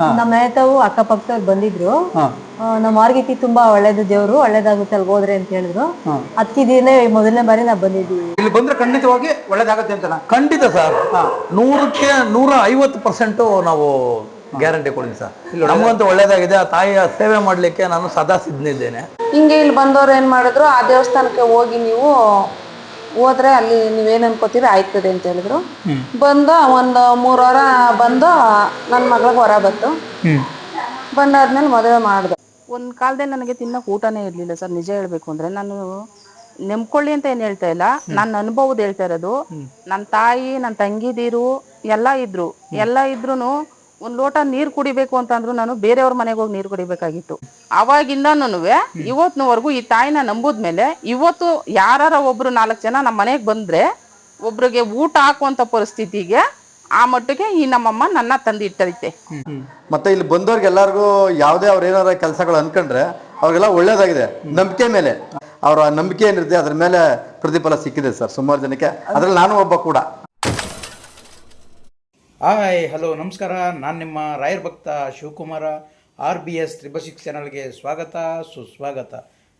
ನಮ್ಮ ನೇತವು ಅಕ್ಕಪಕ್ಕದವ್ರು ಬಂದಿದ್ರು. ಹಾ. ಆ, ನಮ್ಮ ಮಾರ್ಗಿತಿ ತುಂಬಾ ಒಳ್ಳೇದು ದೇವ್ರು ಒಳ್ಳೇದಾಗುತ್ತೆ ಅಲ್ಲಿ ಹೋದ್ರೆ ಅಂತ ಹೇಳಿದ್ರು. ಹಾ. ದಿನ ಮೊದಲನೇ ಬಾರಿ ನಾವು ಬಂದಿದ್ದೀವಿ. ಇಲ್ಲಿ ಬಂದ್ರೆ ಖಂಡಿತವಾಗಿ ಒಳ್ಳೇದಾಗುತ್ತೆ ಅಂತ ಖಂಡಿತ ಸರ್. ನೂರಕ್ಕೆ ನೂರ ಐವತ್ತು ಪರ್ಸೆಂಟು ನಾವು ಗ್ಯಾರಂಟಿ ಕೊಡ್ತೀವಿ ಸರ್. ನಮಗಂತೂ ಒಳ್ಳೇದಾಗಿದೆ. ಆ ತಾಯಿಯ ಸೇವೆ ಮಾಡ್ಲಿಕ್ಕೆ ನಾನು ಸದಾ ಸಿದ್ಧನಿದ್ದೇನೆ. ಹಿಂಗೆ ಇಲ್ಲಿ ಬಂದವ್ರು ಏನ್ ಮಾಡಿದ್ರು ಆ ದೇವಸ್ಥಾನಕ್ಕೆ ಹೋಗಿ ನೀವು ಹೋದ್ರೆ ಅಲ್ಲಿ ನೀವೇನು ಅನ್ಕೋತೀರಿ? ಆಯ್ತದೆ ಅಂತ ಹೇಳಿದ್ರು. ಬಂದು ಒಂದು ಮೂರು ವಾರ ಬಂದು ನನ್ನ ಮಗಳಿಗೆ ಹೊರ ಬಂತು. ಬಂದಾದ್ಮೇಲೆ ಮದುವೆ ಮಾಡಿದೆ. ಒಂದು ಕಾಲದಲ್ಲಿ ನನಗೆ ತಿನ್ನೋಕೆ ಊಟನೇ ಇರಲಿಲ್ಲ ಸರ್ ನಿಜ ಹೇಳಬೇಕು ಅಂದರೆ. ನಾನು ನೆಮ್ಕೊಳ್ಳಿ ಅಂತ ಏನು ಹೇಳ್ತಾ ಇಲ್ಲ. ನನ್ನ ಅನುಭವದ ಹೇಳ್ತಾ ಇರೋದು. ನನ್ನ ತಾಯಿ ನನ್ನ ತಂಗಿದೀರು ಎಲ್ಲ ಇದ್ರು. ಎಲ್ಲ ಇದ್ರು ಒಂದು ಲೋಟ ನೀರು ಕುಡಿಬೇಕು ಅಂತಂದ್ರು ನಾನು ಬೇರೆಯವ್ರ ಮನೆಗೆ ಹೋಗಿ ನೀರು ಕುಡಿಬೇಕಾಗಿತ್ತು. ಅವಾಗಿಂದನೂ ಇವತ್ತಿನವರೆಗೂ ಈ ತಾಯಿನ ನಂಬುದ್ಮೇಲೆ ಇವತ್ತು ಯಾರ ಒಬ್ರು ನಾಲ್ಕು ಜನ ನಮ್ಮ ಮನೆಗೆ ಬಂದ್ರೆ ಒಬ್ರಿಗೆ ಊಟ ಹಾಕುವಂತ ಪರಿಸ್ಥಿತಿಗೆ ಆ ಮಟ್ಟಿಗೆ ಈ ನಮ್ಮಮ್ಮ ನನ್ನ ತಂದಿಟ್ಟೈತೆ ಮತ್ತೆ ಇಲ್ಲಿ ಬಂದವ್ರಿಗೆ ಎಲ್ಲಾರ್ಗೂ ಯಾವುದೇ ಅವ್ರ ಏನಾರ ಕೆಲಸಗಳು ಅನ್ಕೊಂಡ್ರೆ ಅವ್ರಿಗೆಲ್ಲ ಒಳ್ಳೇದಾಗಿದೆ. ನಂಬಿಕೆ ಮೇಲೆ. ಅವರ ನಂಬಿಕೆ ಏನಿರುತ್ತೆ ಅದ್ರ ಮೇಲೆ ಪ್ರತಿಫಲ ಸಿಕ್ಕಿದೆ ಸರ್ ಸುಮಾರು ಜನಕ್ಕೆ. ಅದ್ರಲ್ಲಿ ನಾನು ಒಬ್ಬ ಕೂಡ. ಹಾಯ್ ಹಲೋ ನಮಸ್ಕಾರ. ನಾನು ನಿಮ್ಮ ರಾಯರ್ ಭಕ್ತ Shivakumara R B S triple six ಚಾನಲ್ಗೆ ಸ್ವಾಗತ, ಸುಸ್ವಾಗತ.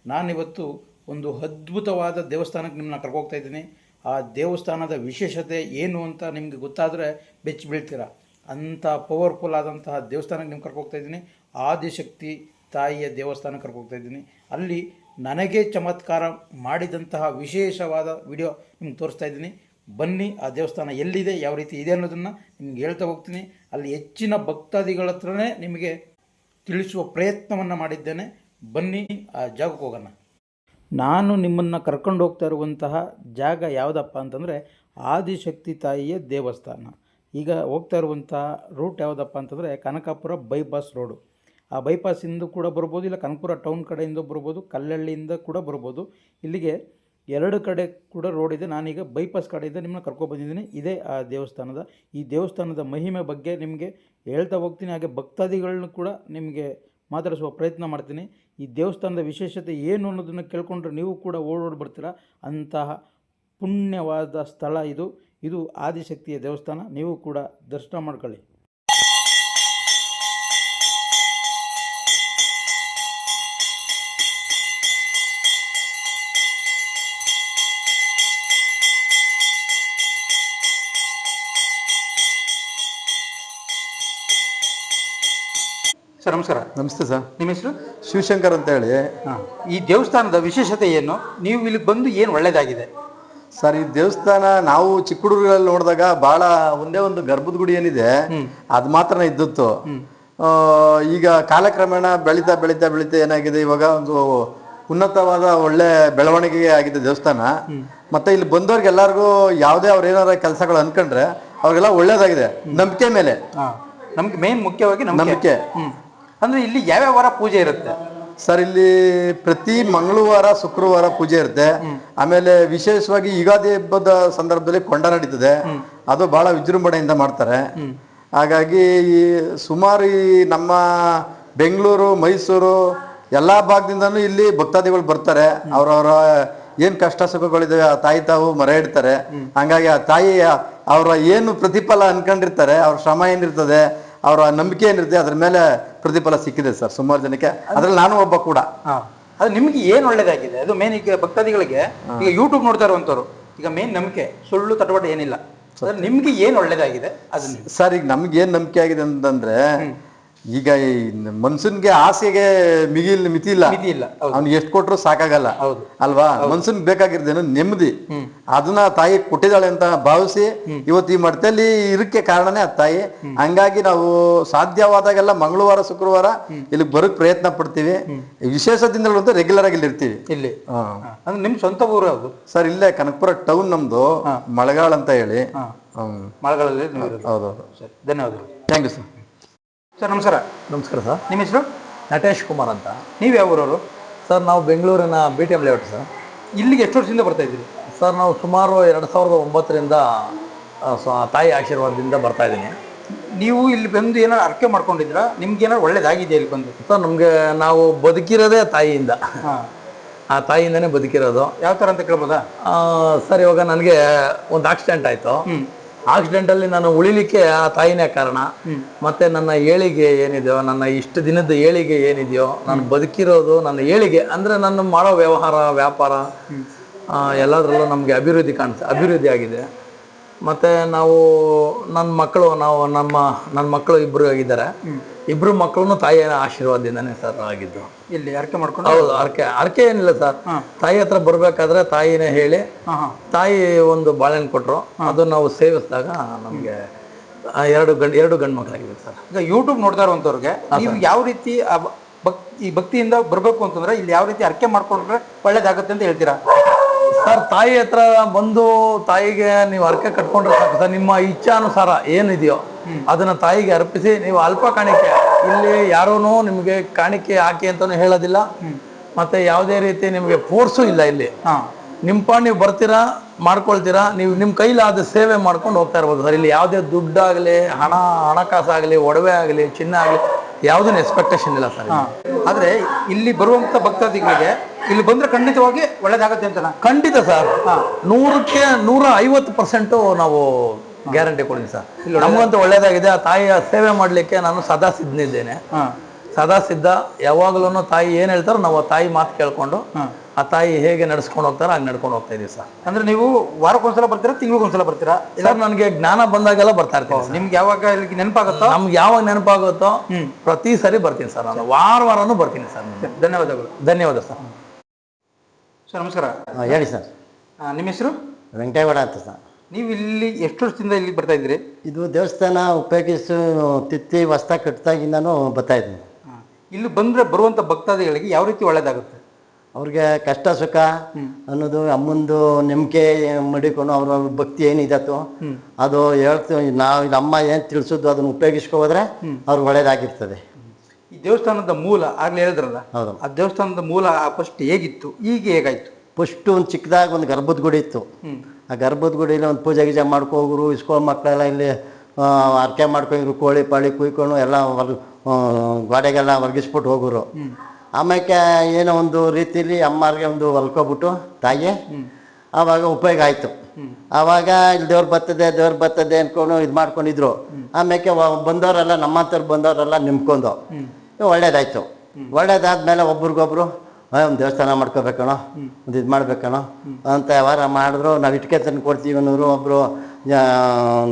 ನಾನಿವತ್ತು ಒಂದು ಅದ್ಭುತವಾದ ದೇವಸ್ಥಾನಕ್ಕೆ ನಿಮ್ಮನ್ನ ಕರ್ಕೋಗ್ತಾ ಇದ್ದೀನಿ. ಆ ದೇವಸ್ಥಾನದ ವಿಶೇಷತೆ ಏನು ಅಂತ ನಿಮಗೆ ಗೊತ್ತಾದರೆ ಬೆಚ್ಚಿ ಬೀಳ್ತೀರಾ. ಅಂಥ ಪವರ್ಫುಲ್ ಆದಂತಹ ದೇವಸ್ಥಾನಕ್ಕೆ ನಿಮ್ಗೆ ಕರ್ಕೋಗ್ತಾ ಇದ್ದೀನಿ. ಆದಿಶಕ್ತಿ ತಾಯಿಯ ದೇವಸ್ಥಾನ ಕರ್ಕೋಗ್ತಾ ಇದ್ದೀನಿ. ಅಲ್ಲಿ ನನಗೆ ಚಮತ್ಕಾರ ಮಾಡಿದಂತಹ ವಿಶೇಷವಾದ ವಿಡಿಯೋ ನಿಮ್ಗೆ ತೋರಿಸ್ತಾ ಇದ್ದೀನಿ. ಬನ್ನಿ, ಆ ದೇವಸ್ಥಾನ ಎಲ್ಲಿದೆ, ಯಾವ ರೀತಿ ಇದೆ ಅನ್ನೋದನ್ನು ನಿಮ್ಗೆ ಹೇಳ್ತಾ ಹೋಗ್ತೀನಿ. ಅಲ್ಲಿ ಹೆಚ್ಚಿನ ಭಕ್ತಾದಿಗಳ ಹತ್ರನೇ ನಿಮಗೆ ತಿಳಿಸುವ ಪ್ರಯತ್ನವನ್ನು ಮಾಡಿದ್ದೇನೆ. ಬನ್ನಿ, ಆ ಜಾಗಕ್ಕೆ ಹೋಗೋಣ. ನಾನು ನಿಮ್ಮನ್ನು ಕರ್ಕೊಂಡು ಹೋಗ್ತಾ ಇರುವಂತಹ ಜಾಗ ಯಾವುದಪ್ಪ ಅಂತಂದರೆ ಆದಿಶಕ್ತಿ ತಾಯಿಯ ದೇವಸ್ಥಾನ. ಈಗ ಹೋಗ್ತಾ ಇರುವಂತಹ ರೂಟ್ ಯಾವುದಪ್ಪ ಅಂತಂದರೆ ಕನಕಾಪುರ ಬೈಪಾಸ್ ರೋಡು ಆ ಬೈಪಾಸಿಂದ ಕೂಡ ಬರ್ಬೋದು, ಇಲ್ಲ ಕನಕಪುರ ಟೌನ್ ಕಡೆಯಿಂದ ಬರ್ಬೋದು, ಕಲ್ಲಳ್ಳಿಯಿಂದ ಕೂಡ ಬರ್ಬೋದು. ಇಲ್ಲಿಗೆ ಎರಡು ಕಡೆ ಕೂಡ ರೋಡ್ ಇದೆ. ನಾನೀಗ ಬೈಪಾಸ್ ಕಡೆಯಿಂದ ನಿಮ್ಮನ್ನ ಕರ್ಕೊಬಂದಿದ್ದೀನಿ ಇದೇ ಆ ದೇವಸ್ಥಾನದ. ಈ ದೇವಸ್ಥಾನದ ಮಹಿಮೆ ಬಗ್ಗೆ ನಿಮಗೆ ಹೇಳ್ತಾ ಹೋಗ್ತೀನಿ. ಹಾಗೆ ಭಕ್ತಾದಿಗಳನ್ನು ಕೂಡ ನಿಮಗೆ ಮಾತಾಡಿಸುವ ಪ್ರಯತ್ನ ಮಾಡ್ತೀನಿ. ಈ ದೇವಸ್ಥಾನದ ವಿಶೇಷತೆ ಏನು ಅನ್ನೋದನ್ನು ಕೇಳ್ಕೊಂಡ್ರೆ ನೀವು ಕೂಡ ಓಡೋಡಿ ಬರ್ತೀರಾ. ಅಂತಹ ಪುಣ್ಯವಾದ ಸ್ಥಳ ಇದು. ಇದು ಆದಿಶಕ್ತಿಯ ದೇವಸ್ಥಾನ. ನೀವು ಕೂಡ ದರ್ಶನ ಮಾಡ್ಕೊಳ್ಳಿ. ಸರ್ ನಮಸ್ಕಾರ. ನಮಸ್ತೆ ಸರ್. ನಿಮ್ಮ ಹೆಸರು? ಶಿವಶಂಕರ್ ಅಂತ ಹೇಳಿ ಈ ದೇವಸ್ಥಾನದ ವಿಶೇಷತೆ ಏನು? ನೀವು ಇಲ್ಲಿ ಬಂದು ಏನು ಒಳ್ಳೆಯದಾಗಿದೆ ಸರ್ ಈ ದೇವಸ್ಥಾನ ನಾವು ಚಿಕ್ಕ ಹುಡುಗರಲ್ಲಿ ನೋಡಿದಾಗ ಬಹಳ ಒಂದೇ ಒಂದು ಗರ್ಭದ ಗುಡಿ ಏನಿದೆ ಅದು ಮಾತ್ರ ಇದ್ದಿತ್ತು. ಈಗ ಕಾಲಕ್ರಮೇಣ ಬೆಳೀತಾ ಬೆಳೀತಾ ಬೆಳೀತಾ ಏನಾಗಿದೆ? ಇವಾಗ ಒಂದು ಉನ್ನತವಾದ ಒಳ್ಳೆ ಬೆಳವಣಿಗೆ ಆಗಿದೆ ದೇವಸ್ಥಾನ. ಮತ್ತೆ ಇಲ್ಲಿ ಬಂದವ್ರಿಗೆ ಎಲ್ಲರಿಗೂ ಯಾವುದೇ ಅವ್ರು ಏನಾರ ಕೆಲಸಗಳು ಅನ್ಕೊಂಡ್ರೆ ಅವ್ರಿಗೆಲ್ಲ ಒಳ್ಳೇದಾಗಿದೆ. ನಂಬಿಕೆ ಮೇಲೆ. ನಮ್ಗೆ ಮೇನ್ ಮುಖ್ಯವಾಗಿ ನಂಬಿಕೆ. ಅಂದ್ರೆ ಇಲ್ಲಿ ಯಾವ್ಯಾವ ವಾರ ಪೂಜೆ ಇರುತ್ತೆ? ಸರ್ ಇಲ್ಲಿ ಪ್ರತಿ ಮಂಗಳವಾರ ಶುಕ್ರವಾರ ಪೂಜೆ ಇರುತ್ತೆ. ಆಮೇಲೆ ವಿಶೇಷವಾಗಿ ಯುಗಾದಿ ಹಬ್ಬದ ಸಂದರ್ಭದಲ್ಲಿ ಕೊಂಡ ನಡೀತದೆ. ಅದು ಬಹಳ ವಿಜೃಂಭಣೆಯಿಂದ ಮಾಡ್ತಾರೆ. ಹಾಗಾಗಿ ಈ ಸುಮಾರು ಈ ನಮ್ಮ ಬೆಂಗಳೂರು ಮೈಸೂರು ಎಲ್ಲಾ ಭಾಗದಿಂದನೂ ಇಲ್ಲಿ ಭಕ್ತಾದಿಗಳು ಬರ್ತಾರೆ. ಅವರವರ ಏನ್ ಕಷ್ಟ ಸುಖಗಳಿದಾವೆ ಆ ತಾಯಿ ತಾವು ಮರ ಇಡ್ತಾರೆ. ಹಂಗಾಗಿ ಆ ತಾಯಿ ಅವರ ಏನು ಪ್ರತಿಫಲ ಅನ್ಕೊಂಡಿರ್ತಾರೆ ಅವ್ರ ಶ್ರಮ ಏನಿರ್ತದೆ ಅವರ ನಂಬಿಕೆ ಏನಿರುತ್ತೆ ಅದ್ರ ಮೇಲೆ ಪ್ರತಿಫಲ ಸಿಕ್ಕಿದೆ ಸರ್ ಸುಮಾರು ಜನಕ್ಕೆ. ಅದ್ರಲ್ಲಿ ನಾನು ಒಬ್ಬ ಕೂಡ. ಅದು ನಿಮ್ಗೆ ಏನ್ ಒಳ್ಳೇದಾಗಿದೆ? ಅದು ಮೇನ್ ಈಗ ಭಕ್ತಾದಿಗಳಿಗೆ ಈಗ ಯೂಟ್ಯೂಬ್ ನೋಡ್ತಾ ಇರುವಂತವ್ರು ಈಗ ಮೇನ್ ನಂಬಿಕೆ ಸುಳ್ಳು ತಟವಾಟ ಏನಿಲ್ಲ. ನಿಮ್ಗೆ ಏನ್ ಒಳ್ಳೇದಾಗಿದೆ? ಅದನ್ನ ಸರ್ ಈಗ ನಮ್ಗೆ ಏನ್ ನಂಬಿಕೆ ಆಗಿದೆ ಅಂತಂದ್ರೆ ಈಗ ಈ ಮನ್ಸನ್ಗೆ ಆಸೆಗೆ ಮಿಗಿಲ್ ಮಿತಿ ಇಲ್ಲ ಮಿತಿ ಇಲ್ಲ, ಹೌದು. ಅವ್ನಿಗೆ ಎಷ್ಟು ಕೊಟ್ರು ಸಾಕಾಗಲ್ಲ. ಹೌದು. ಅಲ್ವಾ? ಮನ್ಸೂನ್ ಬೇಕಾಗಿರ್ದೇನು ನೆಮ್ಮದಿ. ಅದನ್ನ ತಾಯಿ ಕೊಟ್ಟಿದ್ದಾಳೆ ಅಂತ ಭಾವಿಸಿ ಇವತ್ತು ಈ ಮಠದಲ್ಲಿ ಇರಕ್ಕೆ ಕಾರಣನೇ ಆ ತಾಯಿ. ಹಂಗಾಗಿ ನಾವು ಸಾಧ್ಯವಾದಾಗೆಲ್ಲ ಮಂಗಳವಾರ ಶುಕ್ರವಾರ ಇಲ್ಲಿ ಬರಕ್ ಪ್ರಯತ್ನ ಪಡ್ತೀವಿ. ವಿಶೇಷ ದಿನಗಳಂತೂ ರೆಗ್ಯುಲರ್ ಆಗಿ ಇಲ್ಲಿ ಇರ್ತೀವಿ. ಇಲ್ಲಿ. ಹಾ. ಹಾ. ಅಂದ್ರೆ ನಿಮ್ ಸ್ವಂತ ಊರು ಅದು ಸರ್ ಇಲ್ಲೇ ಕನಕಪುರ ಟೌನ್ ನಮ್ದು. ಮಳೆಗಾಳ ಅಂತ ಹೇಳಿ. ಹ್ಮ್. ಮಳೆಗಾಲದಲ್ಲಿ ನೀವು ಇರೋದು. ಹೌದೌದು ಸರಿ. ಧನ್ಯವಾದಗಳು. ಥ್ಯಾಂಕ್ ಯು ಸರ್ ಸರ್ ನಮಸ್ಕಾರ. ನಮಸ್ಕಾರ ಸರ್. ನಿಮ್ಮ ಹೆಸರು? ನಟೇಶ್ ಕುಮಾರ್ ಅಂತ. ನೀವು ಯಾವ ಊರವರು? ಸರ್ ನಾವು ಬೆಂಗಳೂರಿನ B T M layout sir. ಇಲ್ಲಿಗೆ ಎಷ್ಟು ವರ್ಷದಿಂದ ಬರ್ತಾ ಇದ್ದೀರಿ? ಸರ್ ನಾವು ಸುಮಾರು ಎರಡು ಸಾವಿರದ ಒಂಬತ್ತರಿಂದ ಆ, ಸ್ವ- ತಾಯಿ ಆಶೀರ್ವಾದದಿಂದ ಬರ್ತಾ ಇದ್ದೀನಿ. ನೀವು ಇಲ್ಲಿ ಬಂದು ಏನಾದ್ರು ಅರ್ಕೆ ಮಾಡ್ಕೊಂಡಿದ್ರಾ ನಿಮ್ಗೆ ಏನಾದ್ರು ಒಳ್ಳೇದಾಗಿದೆ ಇಲ್ಲಿ ಬಂದು? ಸರ್ ನಮಗೆ ನಾವು ಬದುಕಿರೋದೇ ತಾಯಿಯಿಂದ. ಹಾಂ. ಆ ತಾಯಿಯಿಂದನೇ ಬದುಕಿರೋದು. ಯಾವ ಥರ ಅಂತ ಕೇಳ್ಬೋದಾ? ಆ, ಸರ್ ಇವಾಗ ನನಗೆ ಒಂದು ಆಕ್ಸಿಡೆಂಟ್ ಆಯಿತು. ಆಕ್ಸಿಡೆಂಟಲ್ಲಿ ನಾನು ಉಳಿಲಿಕ್ಕೆ ಆ ತಾಯಿನೇ ಕಾರಣ. ಮತ್ತೆ ನನ್ನ ಏಳಿಗೆ ಏನಿದೆಯೋ ನನ್ನ ಇಷ್ಟು ದಿನದ ಏಳಿಗೆ ಏನಿದೆಯೋ ನಾನು ಬದುಕಿರೋದು ನನ್ನ ಏಳಿಗೆ ಅಂದರೆ ನನ್ನ ಮಾಡೋ ವ್ಯವಹಾರ ವ್ಯಾಪಾರ ಎಲ್ಲದರಲ್ಲೂ ನಮಗೆ ಅಭಿವೃದ್ಧಿ ಕಾಣ್ತ ಅಭಿವೃದ್ಧಿ ಆಗಿದೆ. ಮತ್ತು ನಾವು ನನ್ನ ಮಕ್ಕಳು ನಾವು ನಮ್ಮ ನನ್ನ ಮಕ್ಕಳು ಇಬ್ಬರು ಆಗಿದ್ದಾರೆ ಇಬ್ಬರು ಮಕ್ಕಳನ್ನು ತಾಯಿಯ ಆಶೀರ್ವಾದದಿಂದನೇ ಸರ್ ಆಗಿದ್ದು. ಇಲ್ಲಿ ಅರ್ಕೆ ಮಾಡ್ಕೊಂಡು ಹೌದು ಅರ್ಕೆ ಅರ್ಕೆ ಏನಿಲ್ಲ ಸರ್. ತಾಯಿ ಹತ್ರ ಬರಬೇಕಾದ್ರೆ ತಾಯಿನೇ ಹೇಳಿ ತಾಯಿ ಒಂದು ಬಾಳೆಹಣ್ಣು ಕೊಟ್ಟರು ಅದು ನಾವು ಸೇವಿಸಿದಾಗ ನಮಗೆ ಎರಡು ಗಂಡು ಎರಡು ಗಂಡು ಮಕ್ಕಳಾಗಿದೆ ಸರ್. ಈಗ ಯೂಟ್ಯೂಬ್ ನೋಡ್ತಾ ಇರುವಂಥವ್ರಿಗೆ ನೀವು ಯಾವ ರೀತಿ ಈ ಭಕ್ತಿಯಿಂದ ಬರಬೇಕು ಅಂತಂದ್ರೆ ಇಲ್ಲಿ ಯಾವ ರೀತಿ ಅರ್ಕೆ ಮಾಡ್ಕೊಂಡ್ರೆ ಒಳ್ಳೇದಾಗುತ್ತೆ ಅಂತ ಹೇಳ್ತೀರಾ? ಸರ್ ತಾಯಿ ಹತ್ರ ಬಂದು ತಾಯಿಗೆ ನೀವು ಅರ್ಕೆ ಕಟ್ಕೊಂಡ್ರೆ ಸಾಕು ಸರ್. ನಿಮ್ಮ ಇಚ್ಛಾನುಸಾರ ಏನಿದೆಯೋ ಅದನ್ನ ತಾಯಿಗೆ ಅರ್ಪಿಸಿ ನೀವು ಅಲ್ಪ ಕಾಣಿಕೆ ಇಲ್ಲಿ ಯಾರೂ ನಿಮಗೆ ಕಾಣಿಕೆ ಹಾಕಿ ಅಂತಾನು ಹೇಳೋದಿಲ್ಲ. ಮತ್ತೆ ಯಾವುದೇ ರೀತಿ ನಿಮಗೆ ಫೋರ್ಸು ಇಲ್ಲ ಇಲ್ಲಿ. ನಿಮ್ಮ ಪಾ ನೀವು ಬರ್ತೀರಾ ಮಾಡ್ಕೊಳ್ತೀರಾ ನೀವು ನಿಮ್ಮ ಕೈಲಾದ ಸೇವೆ ಮಾಡ್ಕೊಂಡು ಹೋಗ್ತಾ ಇರ್ಬೋದು ಸರ್. ಇಲ್ಲಿ ಯಾವುದೇ ದುಡ್ಡಾಗಲಿ ಹಣ ಹಣಕಾಸಾಗಲಿ ಒಡವೆ ಆಗಲಿ ಚಿನ್ನ ಆಗಲಿ ಯಾವುದನ್ನು ಎಕ್ಸ್ಪೆಕ್ಟೇಷನ್ ಇಲ್ಲ ಸರ್. ಆದರೆ ಆದ್ರೆ ಇಲ್ಲಿ ಬರುವಂಥ ಭಕ್ತಾದಿಗಳಿಗೆ ಇಲ್ಲಿ ಬಂದ್ರೆ ಖಂಡಿತವಾಗಿ ಒಳ್ಳೇದಾಗತ್ತೆ ಅಂತ ಖಂಡಿತ ಸರ್. ನೂರಕ್ಕೆ ನೂರ ಐವತ್ತು ಪರ್ಸೆಂಟು ನಾವು ಗ್ಯಾರಂಟಿ ಕೊಡ್ತೀನಿ ಸರ್. ನಮಗಂತೂ ಒಳ್ಳೇದಾಗಿದೆ. ಆ ತಾಯಿಯ ಸೇವೆ ಮಾಡಲಿಕ್ಕೆ ನಾನು ಸದಾ ಸಿದ್ಧನಿದ್ದೇನೆ. ಸದಾ ಸಿದ್ಧ. ಯಾವಾಗಲೂ ತಾಯಿ ಏನು ಹೇಳ್ತಾರೋ ನಾವು ಆ ತಾಯಿ ಮಾತು ಕೇಳ್ಕೊಂಡು ಆ ತಾಯಿ ಹೇಗೆ ನಡ್ಸ್ಕೊಂಡು ಹೋಗ್ತಾರೋ ಹಾಗೆ ನಡ್ಕೊಂಡು ಹೋಗ್ತಾ ಇದೀವಿ ಸರ್. ಅಂದ್ರೆ ನೀವು ವಾರಕ್ಕೊಂದ್ಸಲ ಬರ್ತೀರಾ ತಿಂಗಳಿಗೊಂದ್ಸಲ ಬರ್ತೀರಾ? ಸರ್ ನನಗೆ ಜ್ಞಾನ ಬಂದಾಗೆಲ್ಲ ಬರ್ತಾ ಇರ್ತೀನಿ. ನಿಮ್ಗೆ ಯಾವಾಗ ಇಲ್ಲಿ ನೆನಪಾಗುತ್ತೋ? ನಮ್ಗೆ ಯಾವಾಗ ನೆನಪಾಗುತ್ತೋ ಪ್ರತಿ ಸರಿ ಬರ್ತೀನಿ ಸರ್ ನಾನು. ವಾರ ವಾರನೂ ಬರ್ತೀನಿ ಸರ್ ಧನ್ಯವಾದಗಳು. ಧನ್ಯವಾದ ಸರ್. ಸರ್ ನಮಸ್ಕಾರ. ಹಾಂ ಹೇಳಿ ಸರ್. ನಿಮ್ಮ ಹೆಸರು? ವೆಂಕಟೇಗೌಡ ಅಂತ ಸರ್. ನೀವು ಇಲ್ಲಿ ಎಷ್ಟು ವರ್ಷದಿಂದ ಇಲ್ಲಿ ಬರ್ತಾ ಇದ್ದೀರಿ? ಇದು ದೇವಸ್ಥಾನ ಉಪಯೋಗಿಸು ತಿತ್ತಿ ವಸ್ತ ಕಟ್ಟಿದಾಗಿಂದನೂ ಬರ್ತಾ ಇದ್ದೀನಿ. ಇಲ್ಲಿ ಬಂದ್ರೆ ಬರುವಂತ ಭಕ್ತಾದಿಗಳಿಗೆ ಯಾವ ರೀತಿ ಒಳ್ಳೇದಾಗುತ್ತೆ? ಅವ್ರಿಗೆ ಕಷ್ಟ ಸುಖ ಅನ್ನೋದು ಅಮ್ಮಂದು ನಂಬಿಕೆ ಮಡಿಕೊಂಡು ಅವ್ರ ಭಕ್ತಿ ಏನಿದತ್ತು ಅದು ಹೇಳ್ತೀವಿ ನಾವು ನಮ್ಮ ಅಮ್ಮ ಏನು ತಿಳಿಸೋದು ಅದನ್ನು ಉಪಯೋಗಿಸ್ಕೊ ಹೋದ್ರೆ ಅವ್ರಿಗೆ ಒಳ್ಳೇದಾಗಿರ್ತದೆ. ಈ ದೇವಸ್ಥಾನದ ಮೂಲ ಆಗ್ಲೇ ಹೇಳಿದ್ರಲ್ಲ ಹೌದು. ಆ ದೇವಸ್ಥಾನದ ಮೂಲ ಫಸ್ಟ್ ಹೇಗಿತ್ತು? ಈಗ ಹೇಗಾಯ್ತು? ಫಸ್ಟು ಒಂದು ಚಿಕ್ಕದಾಗಿ ಒಂದು ಗರ್ಭದ ಗುಡಿ ಇತ್ತು. ಆ ಗರ್ಭದ ಗುಡಿಯಲ್ಲಿ ಒಂದು ಪೂಜೆ ಗೀಜೆ ಮಾಡ್ಕೋಗ್ರು ಇಸ್ಕೊಂಡು ಮಕ್ಕಳೆಲ್ಲ ಇಲ್ಲಿ ಅರ್ಕೆ ಮಾಡ್ಕೊಂಡ್ರು ಕೋಳಿ ಪಾಳಿ ಕುಯ್ಕೊಂಡು ಎಲ್ಲ ಹೊರ್ ಗೋಡೆಗೆಲ್ಲ ಒರ್ಗಿಸ್ಬಿಟ್ಟು ಹೋಗೋರು. ಆಮೇಲೆ ಏನೋ ಒಂದು ರೀತಿಲಿ ಅಮ್ಮವ್ರಿಗೆ ಒಂದು ಹೊಲ್ಕೊಬಿಟ್ಟು ತಾಯಿ ಆವಾಗ ಉಪಯೋಗ ಆಯಿತು. ಆವಾಗ ಇಲ್ಲಿ ದೇವ್ರು ಬರ್ತದೆ ದೇವ್ರು ಬರ್ತದೆ ಅಂದ್ಕೊಂಡು ಇದು ಮಾಡ್ಕೊಂಡಿದ್ರು. ಆಮೇಲೆ ಬಂದವರೆಲ್ಲ ನಮ್ಮಂಥವ್ರು ಬಂದವರೆಲ್ಲ ನಿಂಬ್ಕೊಂಡು ಒಳ್ಳೇದಾಯ್ತು. ಒಳ್ಳೇದಾದ್ಮೇಲೆ ಒಬ್ರಿಗೊಬ್ರು ಒಂದು ದೇವಸ್ಥಾನ ಮಾಡ್ಕೋಬೇಕಣ ಒಂದು ಇದು ಮಾಡ್ಬೇಕಣ ಅಂತ ವ್ಯವಹಾರ ಮಾಡಿದ್ರು. ನಾವು ಇಟ್ಕೆ ತಂದು ಕೊಡ್ತೀವಿ ಅನ್ನೋರು ಒಬ್ಬರು